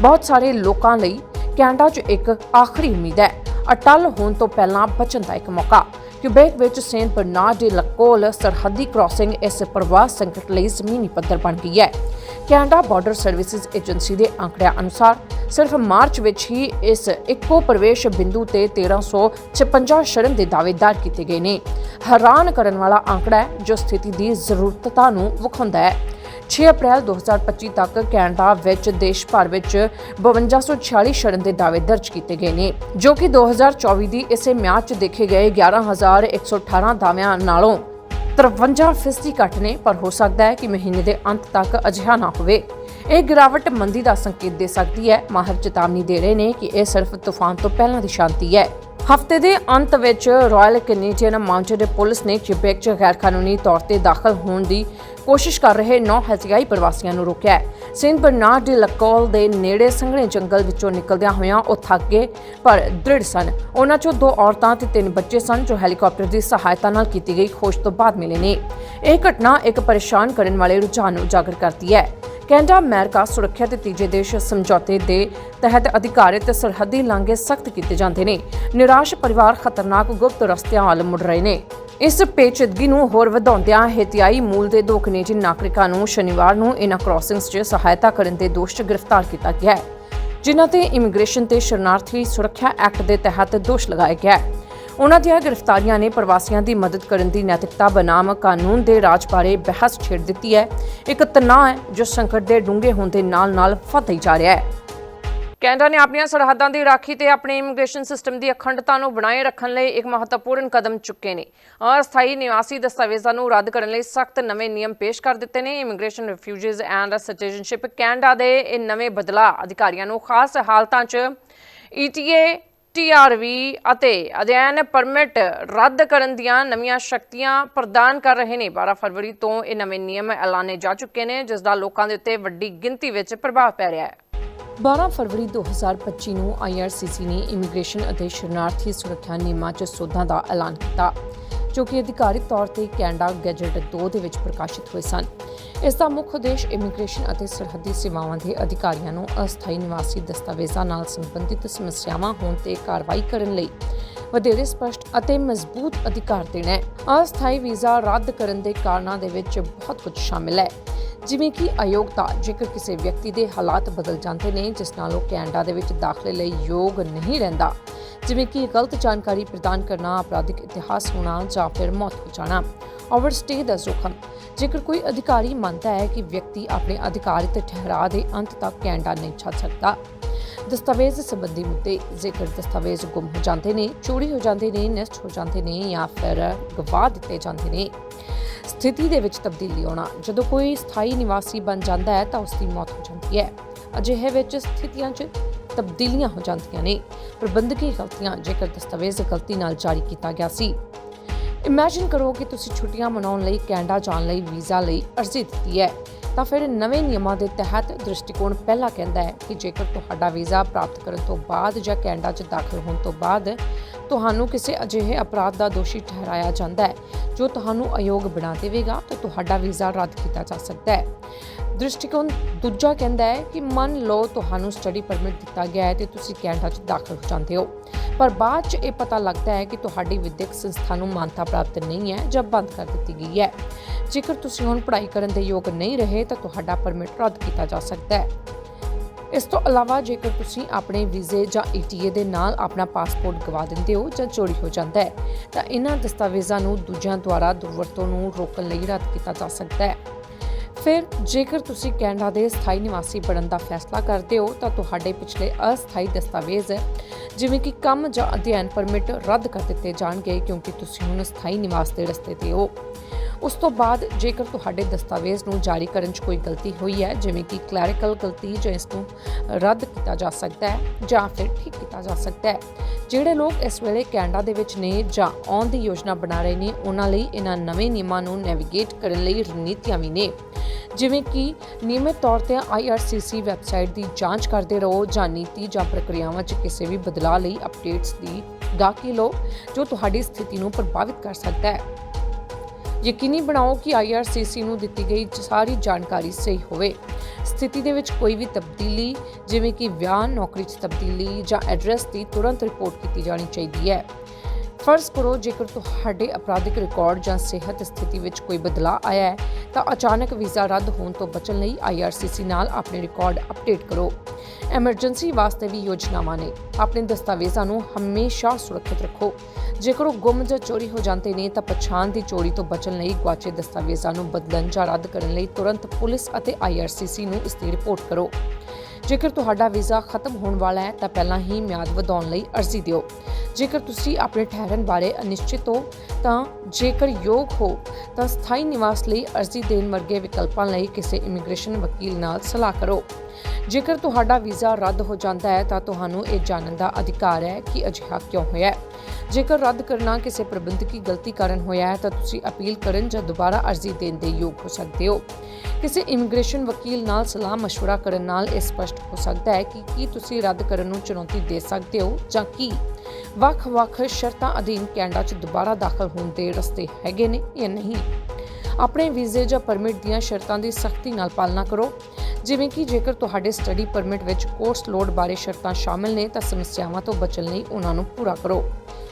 ਬਹੁਤ ਸਾਰੇ ਲੋਕਾਂ ਲਈ ਕੈਨੇਡਾ 'ਚ ਇੱਕ ਆਖਰੀ ਉਮੀਦ ਹੈ। ਅਟਲ ਹੋਣ ਤੋਂ ਪਹਿਲਾਂ ਬਚਣ ਦਾ ਇੱਕ ਮੌਕਾ। ਕਿਊਬੈਕ ਵਿੱਚ ਸੇਂਟ ਬਰਨਾਰਡ ਡੇ ਲਕੋਲ ਸਰਹੱਦੀ ਕ੍ਰਾਸਿੰਗ ਇਸ ਪ੍ਰਵਾਸ ਸੰਕਟ ਲਈ ਜ਼ਮੀਨੀ ਪੱਧਰ ਬਣ ਗਈ ਹੈ। ਕੈਨੇਡਾ ਬਾਰਡਰ ਸਰਵਿਸਿਜ਼ ਏਜੰਸੀ ਦੇ ਅੰਕੜਿਆਂ ਅਨੁਸਾਰ ਸਿਰਫ ਮਾਰਚ ਵਿੱਚ ਹੀ ਇਸ ਇੱਕੋ ਪ੍ਰਵੇਸ਼ ਬਿੰਦੂ ਤੇ 1356 ਸ਼ਰਨ ਦੇ ਦਾਅਵੇ ਕੀਤੇ ਗਏ ਨੇ। ਹੈਰਾਨ ਕਰਨ ਵਾਲਾ ਅੰਕੜਾ ਹੈ, ਜੋ ਸਥਿਤੀ ਦੀ ਜ਼ਰੂਰਤਤਾ ਨੂੰ ਵਿਖਾਉਂਦਾ ਹੈ। 6 ਅਪ੍ਰੈਲ 2025 ਤੱਕ ਕੈਨੇਡਾ ਵਿੱਚ ਦੇਸ਼ ਭਰ ਵਿੱਚ 5246 ਸ਼ਰਨ ਦੇ ਦਾਅਵੇ ਦਰਜ ਕੀਤੇ ਗਏ ਨੇ, ਜੋ ਕਿ 2024 ਦੀ ਇਸੇ ਮਿਆਦ 'ਚ ਦੇਖੇ ਗਏ 11118 ਦਾਅਵਿਆਂ ਨਾਲੋਂ 53 ਫੀਸਦੀ ਘੱਟ ਨੇ, ਪਰ ਹੋ ਸਕਦਾ ਹੈ ਕਿ ਮਹੀਨੇ ਦੇ ਅੰਤ ਤੱਕ ਅਜਿਹਾ ਨਾ ਹੋਵੇ। ਇਹ ਗਿਰਾਵਟ ਮੰਦੀ ਦਾ ਸੰਕੇਤ ਦੇ ਸਕਦੀ ਹੈ। ਮਾਹਰ ਚੇਤਾਵਨੀ ਦੇ ਰਹੇ ਨੇ ਕਿ ਇਹ ਸਿਰਫ ਤੂਫਾਨ ਤੋਂ ਪਹਿਲਾਂ ਦੀ ਸ਼ਾਂਤੀ ਹੈ। ਹਫ਼ਤੇ ਦੇ ਅੰਤ ਵਿੱਚ ਰਾਇਲ ਕੈਨੇਡੀਅਨ ਮਾਊਂਟਡ ਪੁਲਿਸ ਨੇ ਕਿਬੈਕ 'ਚ ਗੈਰਕਾਨੂੰਨੀ ਤੌਰ ਤੇ ਦਾਖਲ ਹੋਣ ਦੀ ਕੋਸ਼ਿਸ਼ ਕਰ ਰਹੇ ਨੌ ਹਥਿਆਈ ਪ੍ਰਵਾਸੀਆਂ ਨੂੰ ਰੋਕਿਆ ਹੈ। ਸੇਂਟ ਬਰਨਾਰਡ ਡੇ ਲਕੋਲ ਦੇ ਨੇੜੇ ਸੰਘਣੇ ਜੰਗਲ ਵਿੱਚੋਂ ਨਿਕਲਦਿਆਂ ਹੋਇਆਂ ਉਹ ਥੱਕ ਗਏ ਪਰ ਦ੍ਰਿੜ ਸਨ। ਉਹਨਾਂ 'ਚੋਂ ਦੋ ਔਰਤਾਂ ਤੇ ਤਿੰਨ ਬੱਚੇ ਸਨ ਜੋ ਹੈਲੀਕਾਪਟਰ ਦੀ ਸਹਾਇਤਾ ਨਾਲ ਕੀਤੀ ਗਈ ਖੋਜ ਤੋਂ ਬਾਅਦ ਮਿਲੇ ਨੇ। ਇਹ ਘਟਨਾ ਇੱਕ ਪਰੇਸ਼ਾਨ ਕਰਨ ਵਾਲੇ ਰੁਝਾਨ ਨੂੰ ਉਜਾਗਰ ਕਰਦੀ ਹੈ। ਕੈਨੇਡਾ, ਅਮਰੀਕਾ ਸੁਰੱਖਿਆ ਤੇ ਤੀਜੇ ਦੇਸ਼ ਸਮਝੌਤੇ ਦੇ ਤਹਿਤ ਅਧਿਕਾਰਿਤ ਸਰਹੱਦੀ ਲਾਂਘੇ ਸਖਤ ਕੀਤੇ ਜਾਂਦੇ ਨੇ। ਨਿਰਾਸ਼ ਪਰਿਵਾਰ ਖਤਰਨਾਕ ਗੁਪਤ ਰਸਤਿਆਂ ਵੱਲ ਮੁੜ ਰਹੇ ਨੇ। ਇਸ ਪੇਚੀਦਗੀ ਨੂੰ ਹੋਰ ਵਧਾਉਂਦਿਆਂ ਹੇਤਿਆਈ ਮੂਲ ਦੇ ਦੋ ਕੈਨੇਡੀਅਨ ਨਾਗਰਿਕਾਂ ਨੂੰ ਸ਼ਨੀਵਾਰ ਨੂੰ ਇਹਨਾਂ ਕ੍ਰਾਸਿੰਗਸ 'ਚ ਸਹਾਇਤਾ ਕਰਨ ਦੇ ਦੋਸ਼ 'ਚ ਗ੍ਰਿਫਤਾਰ ਕੀਤਾ ਗਿਆ ਹੈ, ਜਿਨ੍ਹਾਂ ਤੇ ਇਮੀਗ੍ਰੇਸ਼ਨ ਤੇ ਸ਼ਰਨਾਰਥੀ ਸੁਰੱਖਿਆ ਐਕਟ ਦੇ ਤਹਿਤ ਦੋਸ਼ ਲਗਾਇਆ ਗਿਆ ਹੈ। ਉਹਨਾਂ ਦੀਆਂ ਗ੍ਰਿਫਤਾਰੀਆਂ ਨੇ ਪ੍ਰਵਾਸੀਆਂ ਦੀ ਮਦਦ ਕਰਨ ਦੀ ਨੈਤਿਕਤਾ ਬਨਾਮ ਕਾਨੂੰਨ ਦੇ ਰਾਜ ਬਾਰੇ ਬਹਿਸ ਛੇੜ ਦਿੱਤੀ ਹੈ। ਇੱਕ ਤਣਾਅ ਹੈ ਜੋ ਸੰਕਟ ਦੇ ਡੂੰਘੇ ਹੋਣ ਦੇ ਨਾਲ-ਨਾਲ ਵਧਦਾ ਹੀ ਜਾ ਰਿਹਾ ਹੈ। ਕੈਨੇਡਾ ਨੇ ਆਪਣੀਆਂ ਸਰਹੱਦਾਂ ਦੀ ਰਾਖੀ ਤੇ ਆਪਣੇ ਇਮੀਗ੍ਰੇਸ਼ਨ ਸਿਸਟਮ ਦੀ ਅਖੰਡਤਾ ਨੂੰ ਬਣਾਏ ਰੱਖਣ ਲਈ ਇੱਕ ਮਹੱਤਵਪੂਰਨ ਕਦਮ ਚੁੱਕੇ ਨੇ। ਅਸਥਾਈ ਨਿਵਾਸੀ ਦਸਤਾਵੇਜ਼ਾਂ ਨੂੰ ਰੱਦ ਕਰਨ ਲਈ ਸਖਤ ਨਵੇਂ ਨਿਯਮ ਪੇਸ਼ ਕਰ ਦਿੱਤੇ ਨੇ। Immigration refugees and citizenship Canada ਦੇ ਇਹ ਨਵੇਂ ਬਦਲਾਅ ਅਧਿਕਾਰੀਆਂ ਨੂੰ ਖਾਸ ਹਾਲਤਾਂ 'ਚ E ਈਟੀਏ ਟੀਆਰਵੀ ਅਤੇ ਅਧਿਐਨ ਪਰਮਿਟ ਰੱਦ ਕਰਨ ਦੀਆਂ ਨਵੀਆਂ ਸ਼ਕਤੀਆਂ ਪ੍ਰਦਾਨ ਕਰ ਰਹੇ ਨੇ। 12 ਫਰਵਰੀ ਤੋਂ ਇਹ ਨਵੇਂ ਨਿਯਮ ਐਲਾਨੇ ਜਾ ਚੁੱਕੇ ਨੇ, ਜਿਸ ਦਾ ਲੋਕਾਂ ਦੇ ਉੱਤੇ ਵੱਡੀ ਗਿਣਤੀ ਵਿੱਚ ਪ੍ਰਭਾਵ ਪੈ ਰਿਹਾ ਹੈ। 12 ਫਰਵਰੀ 2025 ਨੂੰ IRCC ਨੇ ਇਮੀਗ੍ਰੇਸ਼ਨ ਅਤੇ ਸ਼ਰਨਾਰਥੀ ਸੁਰੱਖਿਆ ਨਿਯਮਾਂ 'ਚ ਸੋਧਾਂ ਦਾ ਐਲਾਨ ਕੀਤਾ। ਜੋ ਕਿ ਅਧਿਕਾਰਿਤ ਤੌਰ ਤੇ ਕੈਨੇਡਾ ਗੈਜਟ 2 ਦੇ ਵਿੱਚ ਪ੍ਰਕਾਸ਼ਿਤ ਹੋਏ ਸਨ। ਇਸ ਦਾ ਮੁੱਖ ਉਦੇਸ਼ ਇਮੀਗ੍ਰੇਸ਼ਨ ਅਤੇ ਸਰਹੱਦੀ ਸੇਵਾਵਾਂ ਦੇ ਅਧਿਕਾਰੀਆਂ ਨੂੰ ਅਸਥਾਈ ਨਿਵਾਸੀ ਦਸਤਾਵੇਜ਼ਾਂ ਨਾਲ ਸੰਬੰਧਿਤ ਸਮੱਸਿਆਵਾਂ ਹੋਣ ਤੇ ਕਾਰਵਾਈ ਕਰਨ ਲਈ ਵਧੇਰੇ ਸਪਸ਼ਟ ਅਤੇ ਮਜ਼ਬੂਤ ਅਧਿਕਾਰ ਦੇਣਾ ਹੈ। ਅਸਥਾਈ ਵੀਜ਼ਾ ਰੱਦ ਕਰਨ ਦੇ ਕਾਰਨਾਂ ਦੇ ਵਿੱਚ ਬਹੁਤ ਕੁਝ ਸ਼ਾਮਿਲ ਹੈ। ਜਿਵੇਂ ਕਿ ਅਯੋਗਤਾ, ਜੇਕਰ ਕਿਸੇ ਵਿਅਕਤੀ ਦੇ ਹਾਲਾਤ ਬਦਲ ਜਾਂਦੇ ਨੇ, ਜਿਸ ਨਾਲ ਉਹ ਕੈਨੇਡਾ ਦੇ ਵਿੱਚ ਦਾਖਲੇ ਲਈ ਯੋਗ ਨਹੀਂ ਰਹਿੰਦਾ। ਜਿਵੇਂ ਕਿ ਗਲਤ ਜਾਣਕਾਰੀ ਪ੍ਰਦਾਨ ਕਰਨਾ, ਅਪਰਾਧਿਕ ਇਤਿਹਾਸ ਹੋਣਾ ਜਾਂ ਫਿਰ ਮੌਤ ਹੋ ਜਾਣਾ ਓਵਰਸਟੇ ਦਾ ਜ਼ੋਖਮ। ਜੇਕਰ ਕੋਈ ਅਧਿਕਾਰੀ ਮੰਨਦਾ ਹੈ ਕਿ ਵਿਅਕਤੀ ਆਪਣੇ ਅਧਿਕਾਰਿਤ ਠਹਿਰਾਅ ਦੇ ਅੰਤ ਤੱਕ ਕੈਨੇਡਾ ਨਹੀਂ ਛੱਡ ਸਕਦਾ, ਦਸਤਾਵੇਜ਼ ਸੰਬੰਧੀ ਮੁੱਦੇ ਜੇਕਰ ਦਸਤਾਵੇਜ਼ ਗੁੰਮ ਹੋ ਜਾਂਦੇ ਨੇ, ਚੋਰੀ ਹੋ ਜਾਂਦੇ ਨੇ, ਨਸ਼ਟ ਹੋ ਜਾਂਦੇ ਨੇ ਜਾਂ ਫਿਰ ਗਵਾ ਦਿੱਤੇ ਜਾਂਦੇ ਨੇ ਸਥਿਤੀ ਦੇ ਵਿੱਚ ਤਬਦੀਲੀ ਆਉਣਾ। ਜਦੋਂ ਕੋਈ ਸਥਾਈ ਨਿਵਾਸੀ ਬਣ ਜਾਂਦਾ ਹੈ, ਤਾਂ ਉਸ ਦੀ ਮੌਤ ਹੋ ਜਾਂਦੀ ਹੈ। ਅਜਿਹੇ ਵਿੱਚ ਸਥਿਤੀਆਂ 'ਚ ਤਬਦੀਲੀਆਂ ਹੋ ਜਾਂਦੀਆਂ ਨੇ। ਪ੍ਰਬੰਧਕੀ ਗਲਤੀਆਂ, ਜੇਕਰ ਦਸਤਾਵੇਜ਼ ਗਲਤੀ ਨਾਲ ਜਾਰੀ ਕੀਤਾ ਗਿਆ ਸੀ। ਇਮੇਜਿਨ ਕਰੋ ਕਿ ਤੁਸੀਂ ਛੁੱਟੀਆਂ ਮਨਾਉਣ ਲਈ ਕੈਨੇਡਾ ਜਾਣ ਲਈ ਵੀਜ਼ਾ ਲਈ ਅਰਜ਼ੀ ਦਿੱਤੀ ਹੈ। ਤਾਂ ਫਿਰ ਨਵੇਂ ਨਿਯਮਾਂ ਦੇ ਤਹਿਤ ਦ੍ਰਿਸ਼ਟੀਕੋਣ ਪਹਿਲਾਂ ਕਹਿੰਦਾ ਹੈ ਕਿ ਜੇਕਰ ਤੁਹਾਡਾ ਵੀਜ਼ਾ ਪ੍ਰਾਪਤ ਕਰਨ ਤੋਂ ਬਾਅਦ ਜਾਂ ਕੈਨੇਡਾ 'ਚ ਦਾਖਲ ਹੋਣ ਤੋਂ ਬਾਅਦ ਤੁਹਾਨੂੰ ਕਿਸੇ ਅਜਿਹੇ ਅਪਰਾਧ ਦਾ ਦੋਸ਼ੀ ਠਹਿਰਾਇਆ ਜਾਂਦਾ ਹੈ, ਜੋ ਤੁਹਾਨੂੰ ਅਯੋਗ ਬਣਾ ਦੇਵੇਗਾ, ਤਾਂ ਤੁਹਾਡਾ ਵੀਜ਼ਾ ਰੱਦ ਕੀਤਾ ਜਾ ਸਕਦਾ ਹੈ। ਦ੍ਰਿਸ਼ਟੀਕੋਣ ਦੂਜਾ ਕਹਿੰਦਾ ਹੈ ਕਿ ਮੰਨ ਲਓ ਤੁਹਾਨੂੰ ਸਟੱਡੀ ਪਰਮਿਟ ਦਿੱਤਾ ਗਿਆ ਹੈ ਤੇ ਤੁਸੀਂ ਕੈਨੇਡਾ 'ਚ ਦਾਖਲ ਹੋ ਜਾਂਦੇ ਹੋ। ਪਰ ਬਾਅਦ 'ਚ ਇਹ ਪਤਾ ਲੱਗਦਾ ਹੈ ਕਿ ਤੁਹਾਡੀ ਵਿਦਿਅਕ ਸੰਸਥਾ ਨੂੰ ਮਾਨਤਾ ਪ੍ਰਾਪਤ ਨਹੀਂ ਹੈ ਜਾਂ ਬੰਦ ਕਰ ਦਿੱਤੀ ਗਈ ਹੈ। ਜੇਕਰ ਤੁਸੀਂ ਹੁਣ ਪੜ੍ਹਾਈ ਕਰਨ ਦੇ ਯੋਗ ਨਹੀਂ ਰਹੇ, ਤਾਂ ਤੁਹਾਡਾ ਪਰਮਿਟ ਰੱਦ ਕੀਤਾ ਜਾ ਸਕਦਾ ਹੈ। ਇਸ ਤੋਂ ਇਲਾਵਾ ਜੇਕਰ ਤੁਸੀਂ ਆਪਣੇ ਵੀਜ਼ੇ ਜਾਂ ਈਟੀਏ ਦੇ ਨਾਲ ਆਪਣਾ ਪਾਸਪੋਰਟ ਗਵਾ ਦਿੰਦੇ ਹੋ ਜਾਂ ਚੋਰੀ ਹੋ ਜਾਂਦਾ ਹੈ, ਤਾਂ ਇਹਨਾਂ ਦਸਤਾਵੇਜ਼ਾਂ ਨੂੰ ਦੂਜਿਆਂ ਦੁਆਰਾ ਦੁਰਵਰਤੋਂ ਨੂੰ ਰੋਕਣ ਲਈ ਰੱਦ ਕੀਤਾ ਜਾ ਸਕਦਾ ਹੈ। ਫਿਰ, ਜੇਕਰ ਤੁਸੀਂ ਕੈਨੇਡਾ ਦੇ ਸਥਾਈ ਨਿਵਾਸੀ ਬਣਨ ਦਾ ਫੈਸਲਾ ਕਰਦੇ ਹੋ, ਤਾਂ ਤੁਹਾਡੇ ਪਿਛਲੇ ਅਸਥਾਈ ਦਸਤਾਵੇਜ਼ ਜਿਵੇਂ ਕਿ ਕੰਮ ਜਾਂ ਅਧਿਐਨ ਪਰਮਿਟ ਰੱਦ ਕਰ ਦਿੱਤੇ ਜਾਣਗੇ ਕਿਉਂਕਿ ਤੁਸੀਂ ਹੁਣ ਸਥਾਈ ਨਿਵਾਸ ਦੇ ਰਸਤੇ ਤੇ ਹੋ। ਉਸ ਤੋਂ ਬਾਅਦ ਜੇਕਰ ਤੁਹਾਡੇ ਦਸਤਾਵੇਜ਼ ਨੂੰ ਜਾਰੀ ਕਰਨ 'ਚ ਕੋਈ ਗਲਤੀ ਹੋਈ ਹੈ, ਜਿਵੇਂ ਕਿ ਕਲੈਰੀਕਲ ਗਲਤੀ ਜਾਂ ਇਸ ਨੂੰ ਰੱਦ ਕੀਤਾ ਜਾ ਸਕਦਾ ਹੈ ਜਾਂ ਫਿਰ ਠੀਕ ਕੀਤਾ ਜਾ ਸਕਦਾ ਹੈ, ਜਿਹੜੇ ਲੋਕ ਇਸ ਵੇਲੇ ਕੈਨੇਡਾ ਦੇ ਵਿੱਚ ਨੇ ਜਾਂ ਆਉਣ ਦੀ ਯੋਜਨਾ ਬਣਾ ਰਹੇ ਨੇ, ਉਹਨਾਂ ਲਈ ਇਹਨਾਂ ਨਵੇਂ ਨਿਯਮਾਂ ਨੂੰ ਨੈਵੀਗੇਟ ਕਰਨ ਲਈ ਰਣਨੀਤੀਆਂ ਵੀ ਨੇ। ਜਿਵੇਂ ਕਿ ਨਿਯਮਿਤ ਤੌਰ ਤੇ IRCC ਵੈਬਸਾਈਟ ਦੀ ਜਾਂਚ ਕਰਦੇ ਰਹੋ ਜਾਂ ਨੀਤੀ ਜਾਂ ਪ੍ਰਕਿਰਿਆਵਾਂ 'ਚ ਕਿਸੇ ਵੀ ਬਦਲਾਅ ਲਈ ਅਪਡੇਟਸ ਦੀ ਗਾਹਕੀ ਲਓ, ਜੋ ਤੁਹਾਡੀ ਸਥਿਤੀ ਨੂੰ ਪ੍ਰਭਾਵਿਤ ਕਰ ਸਕਦਾ ਹੈ। ਯਕੀਨੀ ਬਣਾਓ ਕਿ IRCC ਨੂੰ ਦਿੱਤੀ ਗਈ ਸਾਰੀ ਜਾਣਕਾਰੀ ਸਹੀ ਹੋਵੇ। ਸਥਿਤੀ ਦੇ ਵਿੱਚ ਕੋਈ ਵੀ ਤਬਦੀਲੀ, ਜਿਵੇਂ ਕਿ ਵਿਆਹ, ਨੌਕਰੀ 'ਚ ਤਬਦੀਲੀ ਜਾਂ ਐਡਰੈਸ ਦੀ ਤੁਰੰਤ ਰਿਪੋਰਟ ਕੀਤੀ ਜਾਣੀ ਚਾਹੀਦੀ ਹੈ। ਫਰਜ਼ ਕਰੋ ਜੇਕਰ ਤੁਹਾਡੇ ਅਪਰਾਧਿਕ ਰਿਕਾਰਡ ਜਾਂ ਸਿਹਤ ਸਥਿਤੀ ਵਿੱਚ ਕੋਈ ਬਦਲਾਅ ਆਇਆ ਹੈ, ਤਾਂ ਅਚਾਨਕ ਵੀਜ਼ਾ ਰੱਦ ਹੋਣ ਤੋਂ ਬਚਣ ਲਈ IRCC ਨਾਲ ਆਪਣੇ ਰਿਕਾਰਡ ਅਪਡੇਟ ਕਰੋ। ਐਮਰਜੈਂਸੀ ਵਾਸਤੇ ਵੀ ਯੋਜਨਾਵਾਂ ਨੇ। ਆਪਣੇ ਦਸਤਾਵੇਜ਼ਾਂ ਨੂੰ ਹਮੇਸ਼ਾ ਸੁਰੱਖਿਅਤ ਰੱਖੋ। ਜੇਕਰ ਉਹ ਗੁੰਮ ਜਾਂ ਚੋਰੀ ਹੋ ਜਾਂਦੇ ਨੇ, ਤਾਂ ਪਛਾਣ ਦੀ ਚੋਰੀ ਤੋਂ ਬਚਣ ਲਈ ਗੁਆਚੇ ਦਸਤਾਵੇਜ਼ਾਂ ਨੂੰ ਬਦਲਣ ਜਾਂ ਰੱਦ ਕਰਨ ਲਈ ਤੁਰੰਤ ਪੁਲਿਸ ਅਤੇ IRCC ਨੂੰ ਇਸ ਦੀ ਰਿਪੋਰਟ ਕਰੋ। ਜੇਕਰ ਤੁਹਾਡਾ ਵੀਜ਼ਾ ਖਤਮ ਹੋਣ ਵਾਲਾ ਹੈ, ਤਾਂ ਪਹਿਲਾਂ ਹੀ ਮਿਆਦ ਵਧਾਉਣ ਲਈ ਅਰਜ਼ੀ ਦਿਓ। ਜੇਕਰ ਤੁਸੀਂ ਆਪਣੇ ਠਹਿਰਨ ਬਾਰੇ ਅਨਿਸ਼ਚਿਤ ਹੋ, ਤਾਂ ਜੇਕਰ ਯੋਗ ਹੋ, ਤਾਂ ਸਥਾਈ ਨਿਵਾਸ ਲਈ ਅਰਜ਼ੀ ਦੇਣ ਵਰਗੇ ਵਿਕਲਪਾਂ ਲਈ ਕਿਸੇ ਇਮੀਗ੍ਰੇਸ਼ਨ ਵਕੀਲ ਨਾਲ ਸਲਾਹ ਕਰੋ। ਜੇਕਰ ਤੁਹਾਡਾ ਵੀਜ਼ਾ ਰੱਦ ਹੋ ਜਾਂਦਾ ਹੈ, ਤਾਂ ਤੁਹਾਨੂੰ ਇਹ ਜਾਣਨ ਦਾ ਅਧਿਕਾਰ ਹੈ ਕਿ ਅਜਿਹਾ ਕਿਉਂ ਹੋਇਆ ਹੈ। ਜੇਕਰ ਰੱਦ ਕਰਨਾ ਕਿਸੇ ਪ੍ਰਬੰਧਕੀ ਗਲਤੀ ਕਾਰਨ ਹੋਇਆ ਹੈ ਤਾਂ ਤੁਸੀਂ ਅਪੀਲ ਕਰਨ ਜਾਂ ਦੁਬਾਰਾ ਅਰਜ਼ੀ ਦੇਣ ਦੇ ਯੋਗ ਹੋ ਸਕਦੇ ਹੋ ਕਿਸੇ ਇਮੀਗ੍ਰੇਸ਼ਨ ਵਕੀਲ ਨਾਲ ਸਲਾਹ مشورہ ਕਰਨ ਨਾਲ ਇਹ ਸਪਸ਼ਟ ਹੋ ਸਕਦਾ ਹੈ ਕਿ ਕੀ ਤੁਸੀਂ ਰੱਦ ਕਰਨ ਨੂੰ ਚੁਣੌਤੀ ਦੇ ਸਕਦੇ ਹੋ ਜਾਂ ਕੀ ਵੱਖ-ਵੱਖ ਸ਼ਰਤਾਂ ਅਧੀਨ ਕੈਨੇਡਾ 'ਚ ਦੁਬਾਰਾ ਦਾਖਲ ਹੋਣ ਦੇ ਰਸਤੇ ਹੈਗੇ ਨੇ ਜਾਂ ਨਹੀਂ ਆਪਣੇ ਵੀਜ਼ੇ ਜਾਂ ਪਰਮਿਟ ਦੀਆਂ ਸ਼ਰਤਾਂ ਦੀ ਸਖਤੀ ਨਾਲ ਪਾਲਣਾ ਕਰੋ ਜਿਵੇਂ ਕਿ ਜੇਕਰ ਤੁਹਾਡੇ ਸਟੱਡੀ ਪਰਮਿਟ ਵਿੱਚ ਕੋਰਸ ਲੋਡ ਬਾਰੇ ਸ਼ਰਤਾਂ ਸ਼ਾਮਲ ਨੇ ਤਾਂ ਸਮੱਸਿਆਵਾਂ ਤੋਂ ਬਚਣ ਲਈ ਉਹਨਾਂ ਨੂੰ ਪੂਰਾ ਕਰੋ।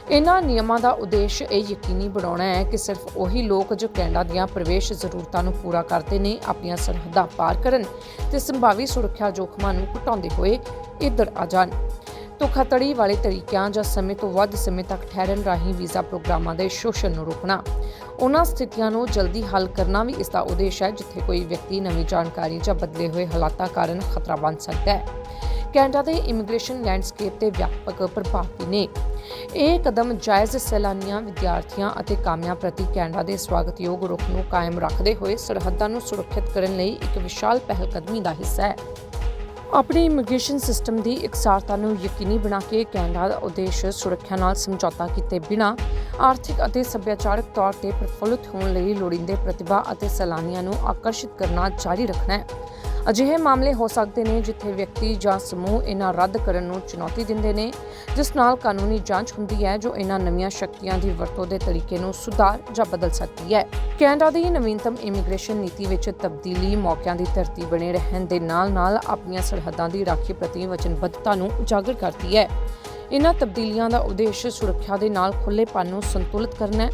ਇਹਨਾਂ ਨਿਯਮਾਂ ਦਾ ਉਦੇਸ਼ ਇਹ ਯਕੀਨੀ ਬਣਾਉਣਾ ਹੈ ਕਿ ਸਿਰਫ ਉਹੀ ਲੋਕ ਜੋ ਕੈਨੇਡਾ ਦੀਆਂ ਪ੍ਰਵੇਸ਼ ਜ਼ਰੂਰਤਾਂ ਨੂੰ ਪੂਰਾ ਕਰਦੇ ਨੇ, ਆਪਣੀਆਂ ਸਰਹੱਦਾਂ ਪਾਰ ਕਰਨ ਤੇ ਸੰਭਾਵੀ ਸੁਰੱਖਿਆ ਜੋਖਮਾਂ ਨੂੰ ਘਟਾਉਂਦੇ ਹੋਏ ਇੱਧਰ ਆ ਜਾਣ। ਧੋਖਾਧੜੀ ਵਾਲੇ ਤਰੀਕਿਆਂ ਜਾਂ ਸਮੇਂ ਤੋਂ ਵੱਧ ਸਮੇਂ ਤੱਕ ਠਹਿਰਨ ਰਾਹੀਂ ਵੀਜ਼ਾ ਪ੍ਰੋਗਰਾਮਾਂ ਦੇ ਸ਼ੋਸ਼ਣ ਨੂੰ ਰੋਕਣਾ। ਉਹਨਾਂ ਸਥਿਤੀਆਂ ਨੂੰ ਜਲਦੀ ਹੱਲ ਕਰਨਾ ਵੀ ਇਸ ਦਾ ਉਦੇਸ਼ ਹੈ, ਜਿੱਥੇ ਕੋਈ ਵਿਅਕਤੀ ਨਵੀਂ ਜਾਣਕਾਰੀ ਜਾਂ ਬਦਲੇ ਹੋਏ ਹਾਲਾਤਾਂ ਕਾਰਨ ਖਤਰਾ ਬਣ ਸਕਦਾ ਹੈ। ਕੈਨੇਡਾ ਦੇ ਇਮੀਗ੍ਰੇਸ਼ਨ ਲੈਂਡਸਕੇਪ ਤੇ ਵਿਆਪਕ ਪ੍ਰਭਾਵ ਵੀ ਨੇ। ਇਹ ਕਦਮ ਜਾਇਜ਼ ਸੈਲਾਨੀਆਂ, ਵਿਦਿਆਰਥੀਆਂ ਅਤੇ ਕਾਮਿਆਂ ਪ੍ਰਤੀ ਕੈਨੇਡਾ ਦੇ ਸਵਾਗਤਯੋਗ ਰੁਖ ਨੂੰ ਕਾਇਮ ਰੱਖਦੇ ਹੋਏ ਸਰਹੱਦਾਂ ਨੂੰ ਸੁਰੱਖਿਅਤ ਕਰਨ ਲਈ ਇੱਕ ਵਿਸ਼ਾਲ ਪਹਿਲਕਦਮੀ ਦਾ ਹਿੱਸਾ ਹੈ। ਆਪਣੇ ਇਮੀਗ੍ਰੇਸ਼ਨ ਸਿਸਟਮ ਦੀ ਇਕਸਾਰਤਾ ਨੂੰ ਯਕੀਨੀ ਬਣਾ ਕੇ ਕੈਨੇਡਾ ਦਾ ਉਦੇਸ਼ ਸੁਰੱਖਿਆ ਨਾਲ ਸਮਝੌਤਾ ਕੀਤੇ ਬਿਨਾਂ ਆਰਥਿਕ ਅਤੇ ਸੱਭਿਆਚਾਰਕ ਤੌਰ ਤੇ ਪ੍ਰਫੁੱਲਤ ਹੋਣ ਲਈ ਲੋੜੀਂਦੇ ਪ੍ਰਤਿਭਾ ਅਤੇ ਸੈਲਾਨੀਆਂ ਨੂੰ ਆਕਰਸ਼ਿਤ ਕਰਨਾ ਜਾਰੀ ਰੱਖਣਾ ਹੈ। ਅਜਿਹੇ ਮਾਮਲੇ ਹੋ ਸਕਦੇ ਨੇ ਜਿੱਥੇ ਵਿਅਕਤੀ ਜਾਂ ਸਮੂਹ ਇਹਨਾਂ ਰੱਦ ਕਰਨ ਨੂੰ ਚੁਣੌਤੀ ਦਿੰਦੇ ਨੇ, ਜਿਸ ਨਾਲ ਕਾਨੂੰਨੀ ਜਾਂਚ ਹੁੰਦੀ ਹੈ ਜੋ ਇਹਨਾਂ ਨਵੀਆਂ ਸ਼ਕਤੀਆਂ ਦੀ ਵਰਤੋਂ ਦੇ ਤਰੀਕੇ ਨੂੰ ਸੁਧਾਰ ਜਾਂ ਬਦਲ ਸਕਦੀ ਹੈ। ਕੈਨੇਡਾ ਦੀ ਨਵੀਨਤਮ ਇਮੀਗ੍ਰੇਸ਼ਨ ਨੀਤੀ ਵਿੱਚ ਤਬਦੀਲੀ ਮੌਕਿਆਂ ਦੀ ਧਰਤੀ ਬਣੇ ਰਹਿਣ ਦੇ ਨਾਲ-ਨਾਲ ਆਪਣੀਆਂ ਸਰਹੱਦਾਂ ਦੀ ਰਾਖੀ ਪ੍ਰਤੀ ਵਚਨਬੱਧਤਾ ਨੂੰ ਉਜਾਗਰ ਕਰਦੀ ਹੈ। ਇਨ੍ਹਾਂ ਤਬਦੀਲੀਆਂ ਦਾ ਉਦੇਸ਼ ਸੁਰੱਖਿਆ ਦੇ ਨਾਲ ਖੁੱਲ੍ਹੇਪਨ ਨੂੰ ਸੰਤੁਲਿਤ ਕਰਨਾ ਹੈ।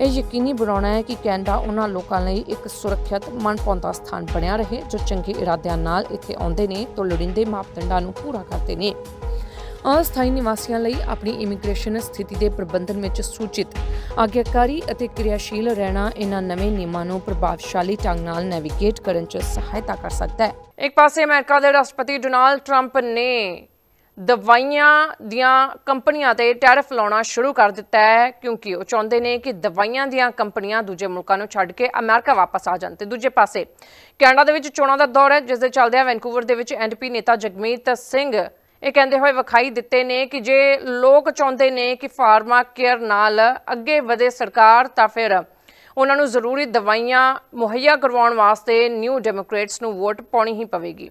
ਇਹ ਯਕੀਨੀ ਬਣਾਉਣਾ ਹੈ ਕਿ ਕੈਨੇਡਾ ਉਹਨਾਂ ਲੋਕਾਂ ਲਈ ਇੱਕ ਸੁਰੱਖਿਅਤ ਮਨਪਾਉਂਦਾ ਸਥਾਨ ਬਣਿਆ ਰਹੇ, ਜੋ ਚੰਗੇ ਇਰਾਦਿਆਂ ਨਾਲ ਇੱਥੇ ਆਉਂਦੇ ਨੇ ਤੋਂ ਲੋੜੀਂਦੇ ਮਾਪਦੰਡਾਂ ਨੂੰ ਪੂਰਾ ਕਰਦੇ ਨੇ। ਅਸਥਾਈ ਨਿਵਾਸੀਆਂ ਲਈ ਆਪਣੀ ਇਮੀਗ੍ਰੇਸ਼ਨ ਸਥਿਤੀ ਦੇ ਪ੍ਰਬੰਧਨ ਵਿੱਚ ਸੂਚਿਤ, ਆਗਿਆਕਾਰੀ ਅਤੇ ਕਿਰਿਆਸ਼ੀਲ ਰਹਿਣਾ ਇਹਨਾਂ ਨਵੇਂ ਨਿਯਮਾਂ ਨੂੰ ਪ੍ਰਭਾਵਸ਼ਾਲੀ ਢੰਗ ਨਾਲ ਨੈਵੀਗੇਟ ਕਰਨ 'ਚ ਸਹਾਇਤਾ ਕਰ ਸਕਦਾ ਹੈ। ਇੱਕ ਪਾਸੇ ਅਮਰੀਕਾ ਦੇ ਰਾਸ਼ਟਰਪਤੀ ਡੋਨਾਲਡ ਟਰੰਪ ਨੇ ਦਵਾਈਆਂ ਦੀਆਂ ਕੰਪਨੀਆਂ ਤੇ ਟੈਰਿਫ ਲਾਉਣਾ ਸ਼ੁਰੂ ਕਰ ਦਿੱਤਾ ਹੈ, ਕਿਉਂਕਿ ਉਹ ਚਾਹੁੰਦੇ ਨੇ ਕਿ ਦਵਾਈਆਂ ਦੀਆਂ ਕੰਪਨੀਆਂ ਦੂਜੇ ਮੁਲਕਾਂ ਨੂੰ ਛੱਡ ਕੇ ਅਮਰੀਕਾ ਵਾਪਸ ਆ ਜਾਣ। ਤੇ ਦੂਜੇ ਪਾਸੇ, ਕੈਨੇਡਾ ਦੇ ਵਿੱਚ ਚੋਣਾਂ ਦਾ ਦੌਰ ਹੈ, ਜਿਸ ਦੇ ਚੱਲਦਿਆਂ ਵੈਨਕੂਵਰ ਦੇ ਵਿੱਚ ਐਨਡੀਪੀ ਨੇਤਾ ਜਗਮੀਤ ਸਿੰਘ ਇਹ ਕਹਿੰਦੇ ਹੋਏ ਵਿਖਾਈ ਦਿੱਤੇ ਨੇ ਕਿ ਜੇ ਲੋਕ ਚਾਹੁੰਦੇ ਨੇ ਕਿ ਫਾਰਮਾ ਕੇਅਰ ਨਾਲ ਅੱਗੇ ਵਧੇ ਸਰਕਾਰ, ਤਾਂ ਫਿਰ ਉਹਨਾਂ ਨੂੰ ਜ਼ਰੂਰੀ ਦਵਾਈਆਂ ਮੁਹੱਈਆ ਕਰਵਾਉਣ ਵਾਸਤੇ ਨਿਊ ਡੈਮੋਕ੍ਰੇਟਸ ਨੂੰ ਵੋਟ ਪਾਉਣੀ ਹੀ ਪਵੇਗੀ।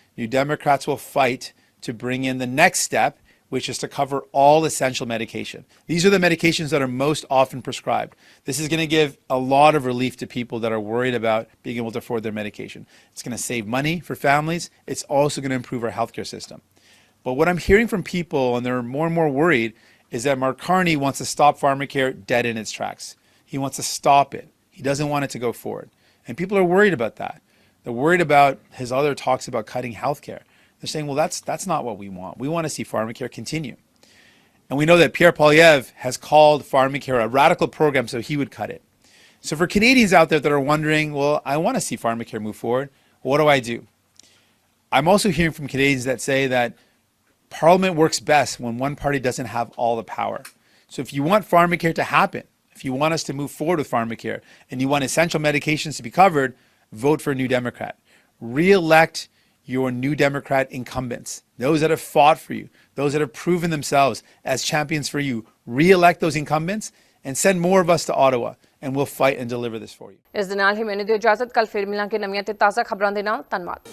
New Democrats will fight to bring in the next step, which is to cover all essential medication. These are the medications that are most often prescribed. This is going to give a lot of relief to people that are worried about being able to afford their medication. It's going to save money for families. It's also going to improve our healthcare system. But what I'm hearing from people, and they're more and more worried, is that Mark Carney wants to stop pharmacare dead in its tracks. He wants to stop it. He doesn't want it to go forward. And people are worried about that. They're worried about his other talks about cutting healthcare. They're saying, well, that's, that's not what we want. We want to see pharmacare continue. And we know that Pierre Polyev has called pharmacare a radical program, so he would cut it. So for Canadians out there that are wondering, well, I want to see pharmacare move forward, what do I do? I'm also hearing from Canadians that say that Parliament works best when one party doesn't have all the power. So if you want pharmacare to happen, if you want us to move forward with pharmacare, and you want essential medications to be covered, vote for a New Democrat. Re-elect your New Democrat incumbents, those that have fought for you, those that have proven themselves as champions for you. Re-elect those incumbents and send more of us to Ottawa, and we'll fight and deliver this for you. ਇਸ ਦੇ ਨਾਲ ਹੀ ਮੈਨੂੰ ਦਿਓ ਇਜਾਜ਼ਤ ਕੱਲ ਫਿਰ ਮਿਲਾਂਗੇ ਨਵੀਆਂ ਤੇ ਤਾਜ਼ਾ ਖਬਰਾਂ ਦੇ ਨਾਲ ਧੰਨਵਾਦ